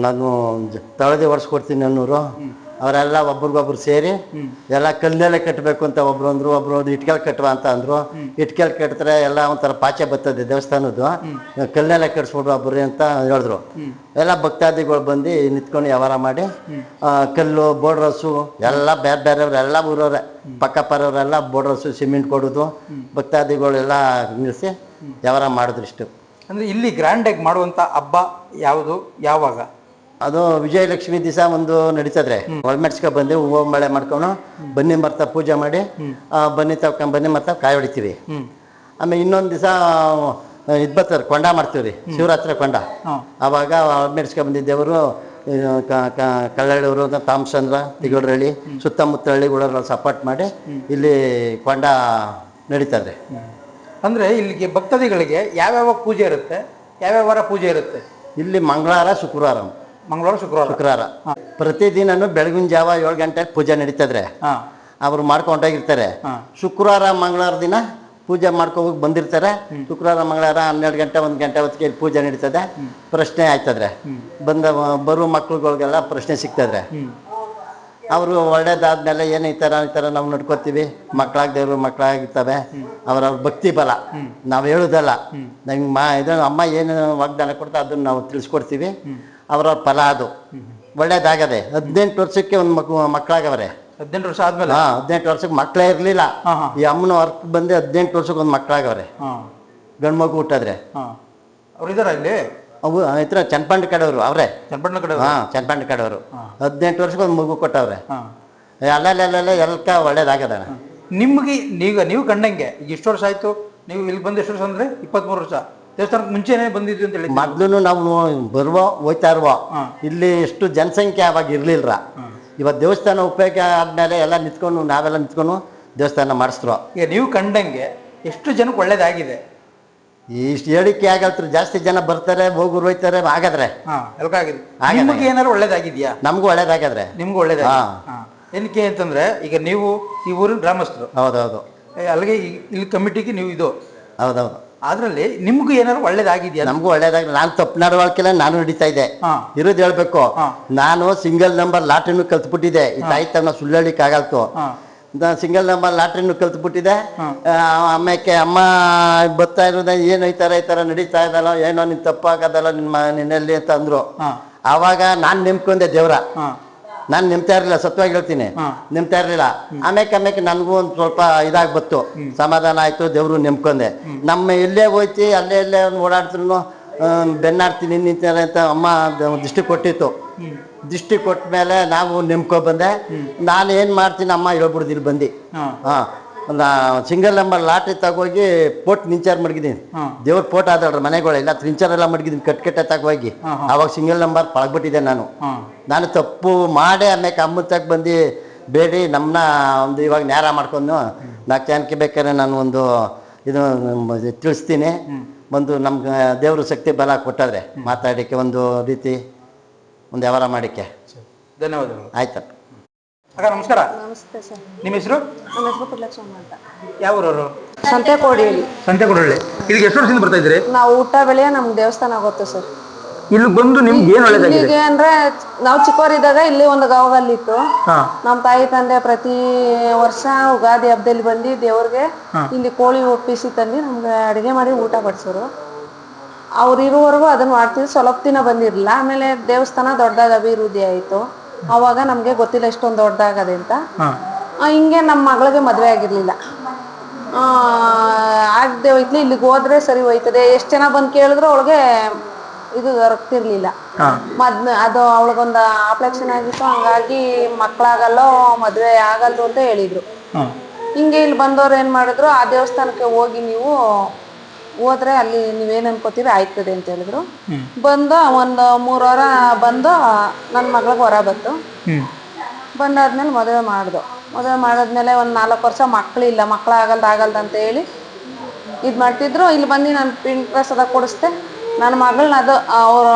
ನಾನು ತಳದಿ ಒರೆಸ್ಕೊಡ್ತೀನಿ ಅನ್ನೋರು. ಅವರೆಲ್ಲ ಒಬ್ರಿಗೊಬ್ರು ಸೇರಿ ಎಲ್ಲ ಕಲ್ಲಲ್ಲೇ ಕಟ್ಟಬೇಕು ಅಂತ ಒಬ್ರು ಅಂದ್ರು ಒಬ್ರು ಇಟ್ಕೆಲ್ ಕಟ್ಟುವ ಅಂತ ಅಂದ್ರು. ಇಟ್ಕೆಲ್ ಕಟ್ಟಿದ್ರೆ ಎಲ್ಲ ಒಂಥರ ಪಾಚೆ ಬರ್ತದೆ ದೇವಸ್ಥಾನದ್ದು. ಕಲ್ಲಲ್ಲೇ ಕಟ್ಸ್ಬಿಡು ಒಬ್ರು ಅಂತ ಹೇಳಿದ್ರು. ಎಲ್ಲ ಭಕ್ತಾದಿಗಳು ಬಂದು ನಿಂತ್ಕೊಂಡು ವ್ಯವಹಾರ ಮಾಡಿ ಕಲ್ಲು ಬೋರ್ಡ್ರಸ್ಸು ಎಲ್ಲ ಬೇರೆ ಬೇರೆಯವ್ರು ಎಲ್ಲ ಊರವ್ರೆ. ಪಕ್ಕ ಪರವರೆಲ್ಲ ಬೋರ್ಡ್ರಸ್ಸು ಸಿಮೆಂಟ್ ಕೊಡೋದು. ಭಕ್ತಾದಿಗಳೆಲ್ಲ ನಿಲ್ಲಿಸಿ ವ್ಯವಹಾರ ಮಾಡಿದ್ರು ಇಷ್ಟು. ಅಂದ್ರೆ ಇಲ್ಲಿ ಗ್ರ್ಯಾಂಡ್ ಆಗಿ ಮಾಡುವಂತ ಹಬ್ಬ ಯಾವುದು? ಯಾವಾಗ? ಅದು ವಿಜಯಲಕ್ಷ್ಮಿ ದಿವಸ ಒಂದು ನಡೀತದ್ರೆ. ಒಳಮೆಡ್ಸ್ಕೊ ಬಂದು ಹೂವು ಮಳೆ ಮಾಡ್ಕೊಂಡು ಬನ್ನಿ ಮರ್ತ ಪೂಜೆ ಮಾಡಿ ಆ, ಬನ್ನಿ ತಕೊಂಡ್ ಬನ್ನಿ ಮರ್ತ ಕಾಯಿ ಹೊಡಿತೀವಿ. ಆಮೇಲೆ ಇನ್ನೊಂದು ದಿವಸ ಇದು ಬರ್ತಾರೆ ಕೊಂಡ ಮಾಡ್ತೀವಿ ರೀ. ಶಿವರಾತ್ರಿ ಕೊಂಡ. ಅವಾಗ ಒಳಮೆಡ್ಸ್ಕೊ ಬಂದಿದ್ದೇವರು ಕಳ್ಳಳ್ಳಿಯವರು ತಾಮಸಂದ್ರ ತಿಗಳರಳ್ಳಿ ಸುತ್ತಮುತ್ತ ಹಳ್ಳಿಗಳೆಲ್ಲ ಸಪೋರ್ಟ್ ಮಾಡಿ ಇಲ್ಲಿ ಕೊಂಡ ನಡೀತದೆ ಅಂದ್ರೆ ಇಲ್ಲಿಗೆ ಭಕ್ತಾದಿಗಳಿಗೆ ಯಾವ್ಯಾವ ಪೂಜೆ ಇರುತ್ತೆ? ಯಾವ್ಯಾವ ವಾರ ಪೂಜೆ ಇರುತ್ತೆ? ಇಲ್ಲಿ ಮಂಗಳವಾರ ಶುಕ್ರವಾರ ಮಂಗಳವಾರ ಶುಕ್ರವಾರ. ಶುಕ್ರವಾರ. ಪ್ರತಿದಿನನು ಬೆಳಗಿನ ಜಾವ ಏಳು ಗಂಟೆಗೆ ಪೂಜೆ ನಡೀತದ್ರೆ ಹಾ. ಅವರು ಮಾಡ್ಕೊಂಡೋಗಿರ್ತಾರೆ ಶುಕ್ರವಾರ ಮಂಗಳವಾರ ದಿನ ಪೂಜೆ ಮಾಡ್ಕೊ ಹೋಗಿ ಬಂದಿರ್ತಾರೆ. ಶುಕ್ರವಾರ ಮಂಗಳವಾರ ಹನ್ನೆರಡು ಗಂಟೆ ಒಂದು ಗಂಟೆ ಹೊತ್ತಿಗೆ ಪೂಜೆ ನಡೀತದೆ. ಪ್ರಶ್ನೆ ಆಯ್ತದ್ರೆ. ಬಂದ ಬರುವ ಮಕ್ಳುಗಳಿಗೆಲ್ಲ ಪ್ರಶ್ನೆ ಸಿಗ್ತದ್ರೆ. ಅವರು ಒಳ್ಳೇದಾದ್ಮೇಲೆ ಏನು ಈ ಥರ ಈ ಥರ ನಾವು ನಡ್ಕೋತೀವಿ. ಮಕ್ಕಳಾಗ್ದೇವ್ರು ಮಕ್ಕಳಾಗಿರ್ತವೆ ಅವ್ರವ್ರ ಭಕ್ತಿ ಬಲ. ನಾವು ಹೇಳೋದಲ್ಲ. ನಂಗೆ ಮಾ ಇದು ಅಮ್ಮ ಏನು ವಾಗ್ದಾನ ಕೊಡ್ತಾ ಅದನ್ನ ನಾವು ತಿಳಿಸ್ಕೊಡ್ತೀವಿ. ಅವ್ರವ್ರ ಫಲ ಅದು. ಒಳ್ಳೇದಾಗದೆ. ಹದಿನೆಂಟು ವರ್ಷಕ್ಕೆ ಒಂದು ಮಗು ಮಕ್ಕಳಾಗವ್ರೆ. ಹದಿನೆಂಟು ವರ್ಷ ಆದ್ಮೇಲೆ? ಹಾ ಹದಿನೆಂಟು ವರ್ಷಕ್ಕೆ ಮಕ್ಕಳೇ ಇರಲಿಲ್ಲ. ಈ ಅಮ್ಮನ ವರ್ಕ್ ಬಂದು ಹದಿನೆಂಟು ವರ್ಷಕ್ಕೆ ಒಂದು ಮಕ್ಕಳಾಗವ್ರೆ. ಹಾ. ಗಂಡು ಮಗು ಹುಟ್ಟಿದ್ರೆ. ಅವ್ರು ಇದಾರ ಇಲ್ಲಿ? ಅವು ಇತರ ಚನ್ಪಂಡ್ ಕಡೆಯವರು ಅವರೇ. ಚನ್ಪಂಡ್ ಕಡೆ ಹಾ ಚನ್ಪಂಡ್ ಕಡೆಯವರು. ಹದಿನೆಂಟು ವರ್ಷಕ್ಕೆ ಒಂದು ಮಗು ಕೊಟ್ಟವ್ರೆ. ಹಾ. ಅಲ್ಲಲ್ಲೆಲ್ಲ ಎಲ್ಕ ಒಳ್ಳೇದಾಗದ. ನಿಮ್ಗೆ ನೀವು ನೀವು ಕಂಡಂಗೆ ಇಷ್ಟು ವರ್ಷ ಆಯ್ತು ನೀವು ಇಲ್ಲಿ ಬಂದು ಎಷ್ಟು ವರ್ಷ ಅಂದ್ರೆ? ಇಪ್ಪತ್ಮೂರು ವರ್ಷ. ದೇವಸ್ಥಾನಕ್ಕೆ ಮುಂಚೆನೆ ಬಂದಿದ್ವಿ ಅಂತ ಹೇಳಿ ಮೊದ್ಲು ನಾವು ಬರುವ ಹೋಯ್ತಾ ಇರುವ ಇಲ್ಲಿ ಎಷ್ಟು ಜನಸಂಖ್ಯೆ ಅವಾಗ ಇರ್ಲಿಲ್ರ? ಇವತ್ತು ದೇವಸ್ಥಾನ ಉಪಯೋಗ ಆದ್ಮೇಲೆ ಎಲ್ಲ ನಿಂತ್ಕೊಂಡು ನಾವೆಲ್ಲ ನಿಂತ್ಕೊಂಡು ದೇವಸ್ಥಾನ ಮಾಡಿಸ್ರು. ಈಗ ನೀವು ಕಂಡಂಗೆ ಎಷ್ಟು ಜನಕ್ಕೆ ಒಳ್ಳೇದಾಗಿದೆ? ಇಷ್ಟು ಹೇಳಿಕೆ ಆಗಲ್ತ್ರ. ಜಾಸ್ತಿ ಜನ ಬರ್ತಾರೆ ಹೋಗುರು ಹೋಯ್ತಾರೆ ಆಗದ್ರೆ ನಿಮಗೆ ಏನಾದ್ರು ಒಳ್ಳೇದಾಗಿದ್ಯಾ? ನಮಗೂ ಒಳ್ಳೇದಾಗಾದ್ರೆ. ನಿಮ್ಗೂ ಒಳ್ಳೇದ ಏನಕ್ಕೆ ಅಂತಂದ್ರೆ ಈಗ ನೀವು ಈ ಊರಿನ ಗ್ರಾಮಸ್ಥರು. ಹೌದೌದು. ಅಲ್ಲಿಗೆ ಇಲ್ಲಿ ಕಮಿಟಿಗೆ ನೀವು ಇದು. ಹೌದೌದು. ಅದ್ರಲ್ಲಿ ನಿಮ್ಗೂ ಏನಾದ್ರು ಒಳ್ಳೇದಾಗಿದೆಯಾ? ನಮಗೂ ಒಳ್ಳೇದಾಗ ನಾನು ತಪ್ಪು ನಡವಳಿಕೆಲ್ಲ ನಾನು ನಡೀತಾ ಇದ್ದೆ. ಹಾ. ಇರೋದು ಹೇಳ್ಬೇಕು. ಹಾ. ನಾನು ಸಿಂಗಲ್ ನಂಬರ್ ಲಾಟ್ರಿನೂ ಕಲ್ತ್ಬಿಟ್ಟಿದ್ದೆ. ಈ ತಾಯಿ ತನ್ನ ಸುಳ್ಳಳಿಕ್ ಆಗಲ್ತು ಹಾ. ನಾನು ಸಿಂಗಲ್ ನಂಬರ್ ಲಾಟ್ರಿನೂ ಕಲ್ತ್ಬಿಟ್ಟಿದ್ದೆ. ಆಮೇಲೆ ಅಮ್ಮ ಬರ್ತಾ ಇರೋದ ಏನು ಈ ಥರ ಈ ಥರ ನಡೀತಾ ಇದಲ್ಲ ಏನೋ ನಿನ್ ತಪ್ಪಾಗದಲ್ಲ ನಿನ್ನ ನಿನ್ನಲ್ಲಿ ಅಂತ ಅಂದ್ರು. ಅವಾಗ ಆವಾಗ ನಾನು ನೆಮ್ಕೊಂಡೆ ದೇವ್ರ. ಹಾ. ನಾನು ನಿಮ್ತಾ ಇರಲಿಲ್ಲ ಸತ್ವಾಗಿ ಹೇಳ್ತೀನಿ. ನಿಮ್ತಾ ಇರ್ಲಿಲ್ಲ. ಆಮ್ಯಾಕೆ ಆಮ್ಯಾಕೆ ನನಗೂ ಒಂದು ಸ್ವಲ್ಪ ಇದಾಗಿ ಬತ್ತು ಸಮಾಧಾನ ಆಯ್ತು ದೇವ್ರು ನೆಮ್ಕೊಂಡೆ. ನಮ್ಮ ಇಲ್ಲೇ ಹೋಯ್ತಿ ಅಲ್ಲೇ ಇಲ್ಲೇ ಒಂದು ಓಡಾಡ್ದ್ರು ಬೆನ್ನಾಡ್ತೀನಿ ನಿಂತಾರೆ ಅಂತ ಅಮ್ಮ ದೃಷ್ಟಿ ಕೊಟ್ಟಿತ್ತು. ದೃಷ್ಟಿ ಕೊಟ್ಟ ಮೇಲೆ ನಾವು ನೆಮ್ಕೊ ಬಂದೆ. ನಾನು ಏನು ಮಾಡ್ತೀನಿ ಅಮ್ಮ ಹೇಳ್ಬಿಡ್ದು ಇಲ್ಲಿ ಬಂದು. ಹಾ. ನಾ ಸಿಂಗಲ್ ನಂಬರ್ ಲಾಟ್ರಿ ತಗೋಗಿ ಪೋಟ್ ನಿಂಚಾರ್ ಮಡಗಿದೀನಿ. ದೇವ್ರ ಪೋಟ್ ಆದ್ರೆ ಮನೆಗಳು ಇಲ್ಲ ನಿಂಚಾರ್ ಎಲ್ಲ ಮಡಗಿದ್ದೀನಿ ಕಟ್ ಕಟ್ಟೆ ತಗೋಗಿ ಅವಾಗ ಸಿಂಗಲ್ ನಂಬರ್ ಪಳಗ್ಬಿಟ್ಟಿದ್ದೆ ನಾನು. ನಾನು ತಪ್ಪು ಮಾಡಿ ಆಮೇಲೆ ಅಮ್ಮತ್ತಾಗ ತಗ ಬಂದು ಬೇಡಿ ನಮ್ಮನ್ನ ಒಂದು ಇವಾಗ ನೇರ ಮಾಡ್ಕೊಂಡು ನಾಲ್ಕು ಜನಕ್ಕೆ ಬೇಕಾದ್ರೆ ನಾನು ಒಂದು ಇದು ತಿಳಿಸ್ತೀನಿ. ಒಂದು ನಮ್ಗೆ ದೇವ್ರ ಶಕ್ತಿ ಬಲ ಕೊಟ್ಟಾದ್ರೆ ಮಾತಾಡೋಕ್ಕೆ ಒಂದು ರೀತಿ ಒಂದು ವ್ಯವಹಾರ ಮಾಡೋಕ್ಕೆ. ಧನ್ಯವಾದಗಳು. ಆಯ್ತು. ಅಕ್ಕ ನಮಸ್ಕಾರ. ನಮಸ್ತೆ ಸರ್. ನಿಮ್ಮ ಹೆಸರು? ನನ್ನ ಹೆಸರು ಪುಟ್ಟಲಕ್ಷ್ಮಮ್ಮ ಅಂತ. ಯಾವ ಊರವರು? ಸಂತೆಕೋಡಿಯಲ್ಲಿ ಸಂತೆಕೊಡಳ್ಳಿ ಇಲ್ಲಿಗೆ ಎಷ್ಟು ವರ್ಷದಿಂದ ಬರ್ತಾ ಇದ್ರಿ ನಾವು ಊಟ ಬೆಳೆಯ ನಮ್ ದೇವಸ್ಥಾನ ಗೊತ್ತು ಸರ್. ಇಲ್ಲಿ ಬಂದು ನಿಮ್ಗೆ ಏನು ಒಳ್ಳೇದಾಗಿದೆ? ಇಲ್ಲಿಗೆ ಅಂದ್ರೆ ನಾವು ಚಿಕ್ಕವರಿದ್ದಾಗ ಇಲ್ಲಿ ಒಂದು ಗಾವಗಲ್ಲಿತ್ತು. ಇತ್ತು ನಮ್ಮ ತಾಯಿ ತಂದೆ ಪ್ರತಿ ವರ್ಷ ಉಗಾದಿ ಹಬ್ಬದಲ್ಲಿ ಬಂದು ದೇವ್ರಿಗೆ ಇಲ್ಲಿ ಕೋಳಿ ಒಪ್ಪಿಸಿ ತಂದು ನಮ್ಗೆ ಅಡಿಗೆ ಮಾಡಿ ಊಟ ಬಡಿಸೋರು. ಅವ್ರು ಇರುವವರೆಗೂ ಅದನ್ನ ಮಾಡ್ತಿದ್ರು. ಸ್ವಲ್ಪ ದಿನ ಬಂದಿರಲಿಲ್ಲ. ಆಮೇಲೆ ದೇವಸ್ಥಾನ ದೊಡ್ಡದಾದ ಅಭಿವೃದ್ಧಿ ಆಯಿತು. ಅವಾಗ ನಮಗೆ ಗೊತ್ತಿಲ್ಲ ಎಷ್ಟೊಂದು ದೊಡ್ಡದಾಗದೆ ಅಂತ. ಆ, ಹಿಂಗೆ ನಮ್ಮ ಮಗಳಿಗೆ ಮದುವೆ ಆಗಿರ್ಲಿಲ್ಲ. ಆಗದೆ ಹೋಯ್ತಲಿ ಇಲ್ಲಿಗೆ ಹೋದ್ರೆ ಸರಿ ಹೋಯ್ತದೆ. ಎಷ್ಟು ಜನ ಬಂದು ಕೇಳಿದ್ರು ಅವಳಿಗೆ ಇದು ದೊರಕ್ತಿರ್ಲಿಲ್ಲ. ಮದ್ ಅದು ಅವಳಿಗೊಂದು ಆಪ್ರೇಷನ್ ಆಗಿತ್ತು ಹಂಗಾಗಿ ಮಕ್ಕಳಾಗಲ್ಲೋ ಮದುವೆ ಆಗಲ್ದು ಅಂತ ಹೇಳಿದ್ರು. ಹಿಂಗೆ ಇಲ್ಲಿ ಬಂದವ್ರು ಏನ್ ಮಾಡಿದ್ರು ಆ ದೇವಸ್ಥಾನಕ್ಕೆ ಹೋಗಿ ನೀವು ಹೋದ್ರೆ ಅಲ್ಲಿ ನೀವೇನು ಅನ್ಕೋತೀರಿ? ಆಯ್ತದೆ ಅಂತ ಹೇಳಿದ್ರು. ಬಂದು ಒಂದು ಮೂರು ವಾರ ಬಂದು ನನ್ನ ಮಗಳಿಗೆ ಹೊರ ಬಂತು. ಬಂದಾದ್ಮೇಲೆ ಮದುವೆ ಮಾಡ್ದು. ಮದುವೆ ಮಾಡಾದ್ಮೇಲೆ ಒಂದು ನಾಲ್ಕು ವರ್ಷ ಮಕ್ಕಳಿಲ್ಲ ಆಗಲ್ದ ಆಗಲ್ದು ಅಂತ ಹೇಳಿ ಇದು ಮಾಡ್ತಿದ್ರು. ಇಲ್ಲಿ ಬಂದು ನಾನು ಪಿಂಕ್ ಪ್ರಸಾದ ಕೊಡಿಸ್ದೆ ನನ್ನ ಮಗಳನ್ನ ಅದು ಅವ್ರ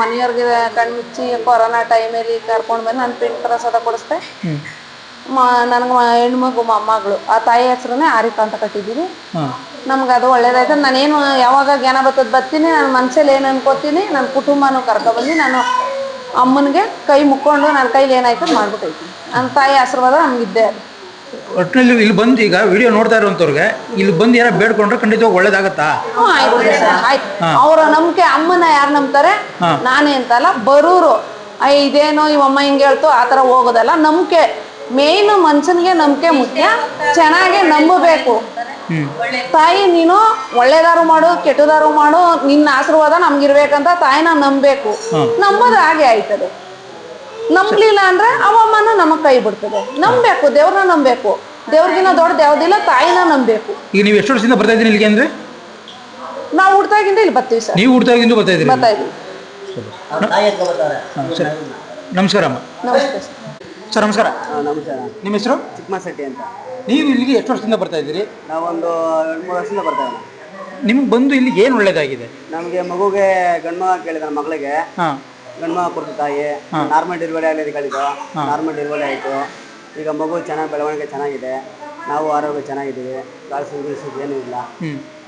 ಮನೆಯವ್ರಿಗೆ ಕಣ್ಮುಚ್ಚಿ ಕೊರೋನಾ ಟೈಮಲ್ಲಿ ಕರ್ಕೊಂಡು ಬಂದು ನಾನು ಪಿಂಕ್ ಪ್ರಸಾದ ಕೊಡಿಸ್ದೆ ಮ ನನಗೆ ಮಗು ಮೊಮ್ಮಗಳು. ಆ ತಾಯಿ ಹೆಸರುನೇ ಆರಿತ ಅಂತ ಕಟ್ಟಿದ್ದೀನಿ ನಮ್ಗೆ ಅದು ಒಳ್ಳೇದಾಯ್ತು. ನಾನೇನು ಯಾವಾಗ ಜ್ಞಾನ ಬರ್ತದ ಬರ್ತೀನಿ ನನ್ನ ಮನ್ಸಲ್ಲಿ ಏನು ಅನ್ಕೋತೀನಿ ನನ್ನ ಕುಟುಂಬನೂ ಕರ್ಕೊಬಂದು ನಾನು ಅಮ್ಮನಿಗೆ ಕೈ ಮುಕ್ಕೊಂಡು ನನ್ನ ಕೈಲಿ ಏನಾಯ್ತು ಮಾಡ್ಬಿಟ್ಟೈತಿ. ನನ್ನ ತಾಯಿ ಆಶೀರ್ವಾದ ನಮ್ಗಿದ್ದೆ ಅದು. ಒಟ್ಟಿನಲ್ಲಿ ಇಲ್ಲಿ ಬಂದು ಈಗ ವಿಡಿಯೋ ನೋಡ್ತಾ ಇರುವಂತವ್ರಿಗೆ ಇಲ್ಲಿ ಬಂದು ಯಾರ ಬೇಡ್ಕೊಂಡ್ರೆ ಖಂಡಿತವಾಗಿ ಒಳ್ಳೇದಾಗತ್ತಾ? ಆಯ್ತು ಅವ್ರ ನಂಬಿಕೆ ಅಮ್ಮನ ಯಾರು ನಂಬ್ತಾರೆ? ನಾನೇ ಅಂತಲ್ಲ ಬರೋರು. ಅಯ್ಯ ಇದೇನೋ ಇವಮ್ಮ ಹಿಂಗೆ ಹೇಳ್ತು ಆ ಥರ ಹೋಗೋದಲ್ಲ ನಂಬಿಕೆ. ಮೇನ್ ಮನ್ಸನ್ಗೆ ನಂಬಿಕೆ ಮುಖ್ಯ ಚೆನ್ನಾಗಿ ನಂಬಬೇಕು. ತಾಯಿ ನೀನು ಒಳ್ಳೇದಾರು ಮಾಡು ಕೆಟ್ಟದಾರು ಮಾಡು ನಿನ್ನ ಆಶೀರ್ವಾದ ನಮ್ಗಿರ್ಬೇಕಂತ ತಾಯಿನ ನಂಬಬೇಕು. ನಂಬೋದು ಹಾಗೆ ಆಯ್ತದೆ. ನಂಬ್ಲಿಲ್ಲ ಅಂದ್ರೆ ಅವಮ್ಮನ ನಮಗ್ ಕೈ ಬಿಡ್ತದೆ. ನಂಬಬೇಕು ದೇವ್ರನ್ನ ನಂಬಬೇಕು. ದೇವ್ರಿಗಿನ ದೊಡ್ಡದು ಯಾವ್ದಿಲ್ಲ ತಾಯಿನ ನಂಬಬೇಕು. ಈಗ ನೀವು ಎಷ್ಟು ವರ್ಷದಿಂದ ಬರ್ತಾ ಇದ್ದೀರಿ ಇಲ್ಲಿಗೆ ಅಂದ್ರೆ? ನಾವು ಹುಡ್ತಾಗಿಂದ ಇಲ್ಲಿ ಬರ್ತೀವಿ ಸರ್. ನೀವು ಹುಡ್ತಾಗಿಂದ ಬರ್ತಾ ಇದ್ದೀರಿ? ಬರ್ತಾ ಇದ್ದೀವಿ. ನಮಸ್ಕಾರ ಅಮ್ಮ. ನಮಸ್ತೆ ಸರ್. ಸರ್ ನಮಸ್ಕಾರ. ನಮಸ್ಕಾರ. ನಿಮ್ಮ ಹೆಸರು? ಚಿಕ್ಕಮಶೆಟ್ಟಿ ಅಂತ. ನೀವು ಇಲ್ಲಿಗೆ ಎಷ್ಟು ವರ್ಷದಿಂದ ಬರ್ತಾ ಇದ್ದೀರಿ? ನಾವೊಂದು ಎರಡು ಮೂರು ವರ್ಷದಿಂದ ಬರ್ತಾ ಇದ್ದೀವಿ. ನಿಮ್ಗೆ ಬಂದು ಇಲ್ಲಿ ಏನು ಒಳ್ಳೇದಾಗಿದೆ? ನಮಗೆ ಮಗುಗೆ ಗಂಡ್ಮಗ ಕೇಳಿದ ನನ್ನ ಮಗಳಿಗೆ. ಹಾಂ. ಗಂಡ್ಮಗ ಕೊಡ್ತು ತಾಯಿ. ನಾರ್ಮಲ್ ಡೆಲಿವರಿ ಆಗಲಿ ಕೇಳಿದ್ದು ನಾರ್ಮಲ್ ಡೆಲಿವರಿ ಆಯಿತು. ಈಗ ಮಗು ಚೆನ್ನಾಗಿ ಬೆಳವಣಿಗೆ ಚೆನ್ನಾಗಿದೆ. ನಾವು ಆರೋಗ್ಯ ಚೆನ್ನಾಗಿದ್ದೀವಿ. ಗಾಳಿ ಗೀಳ್ಸೋದು ಏನೂ ಇಲ್ಲ.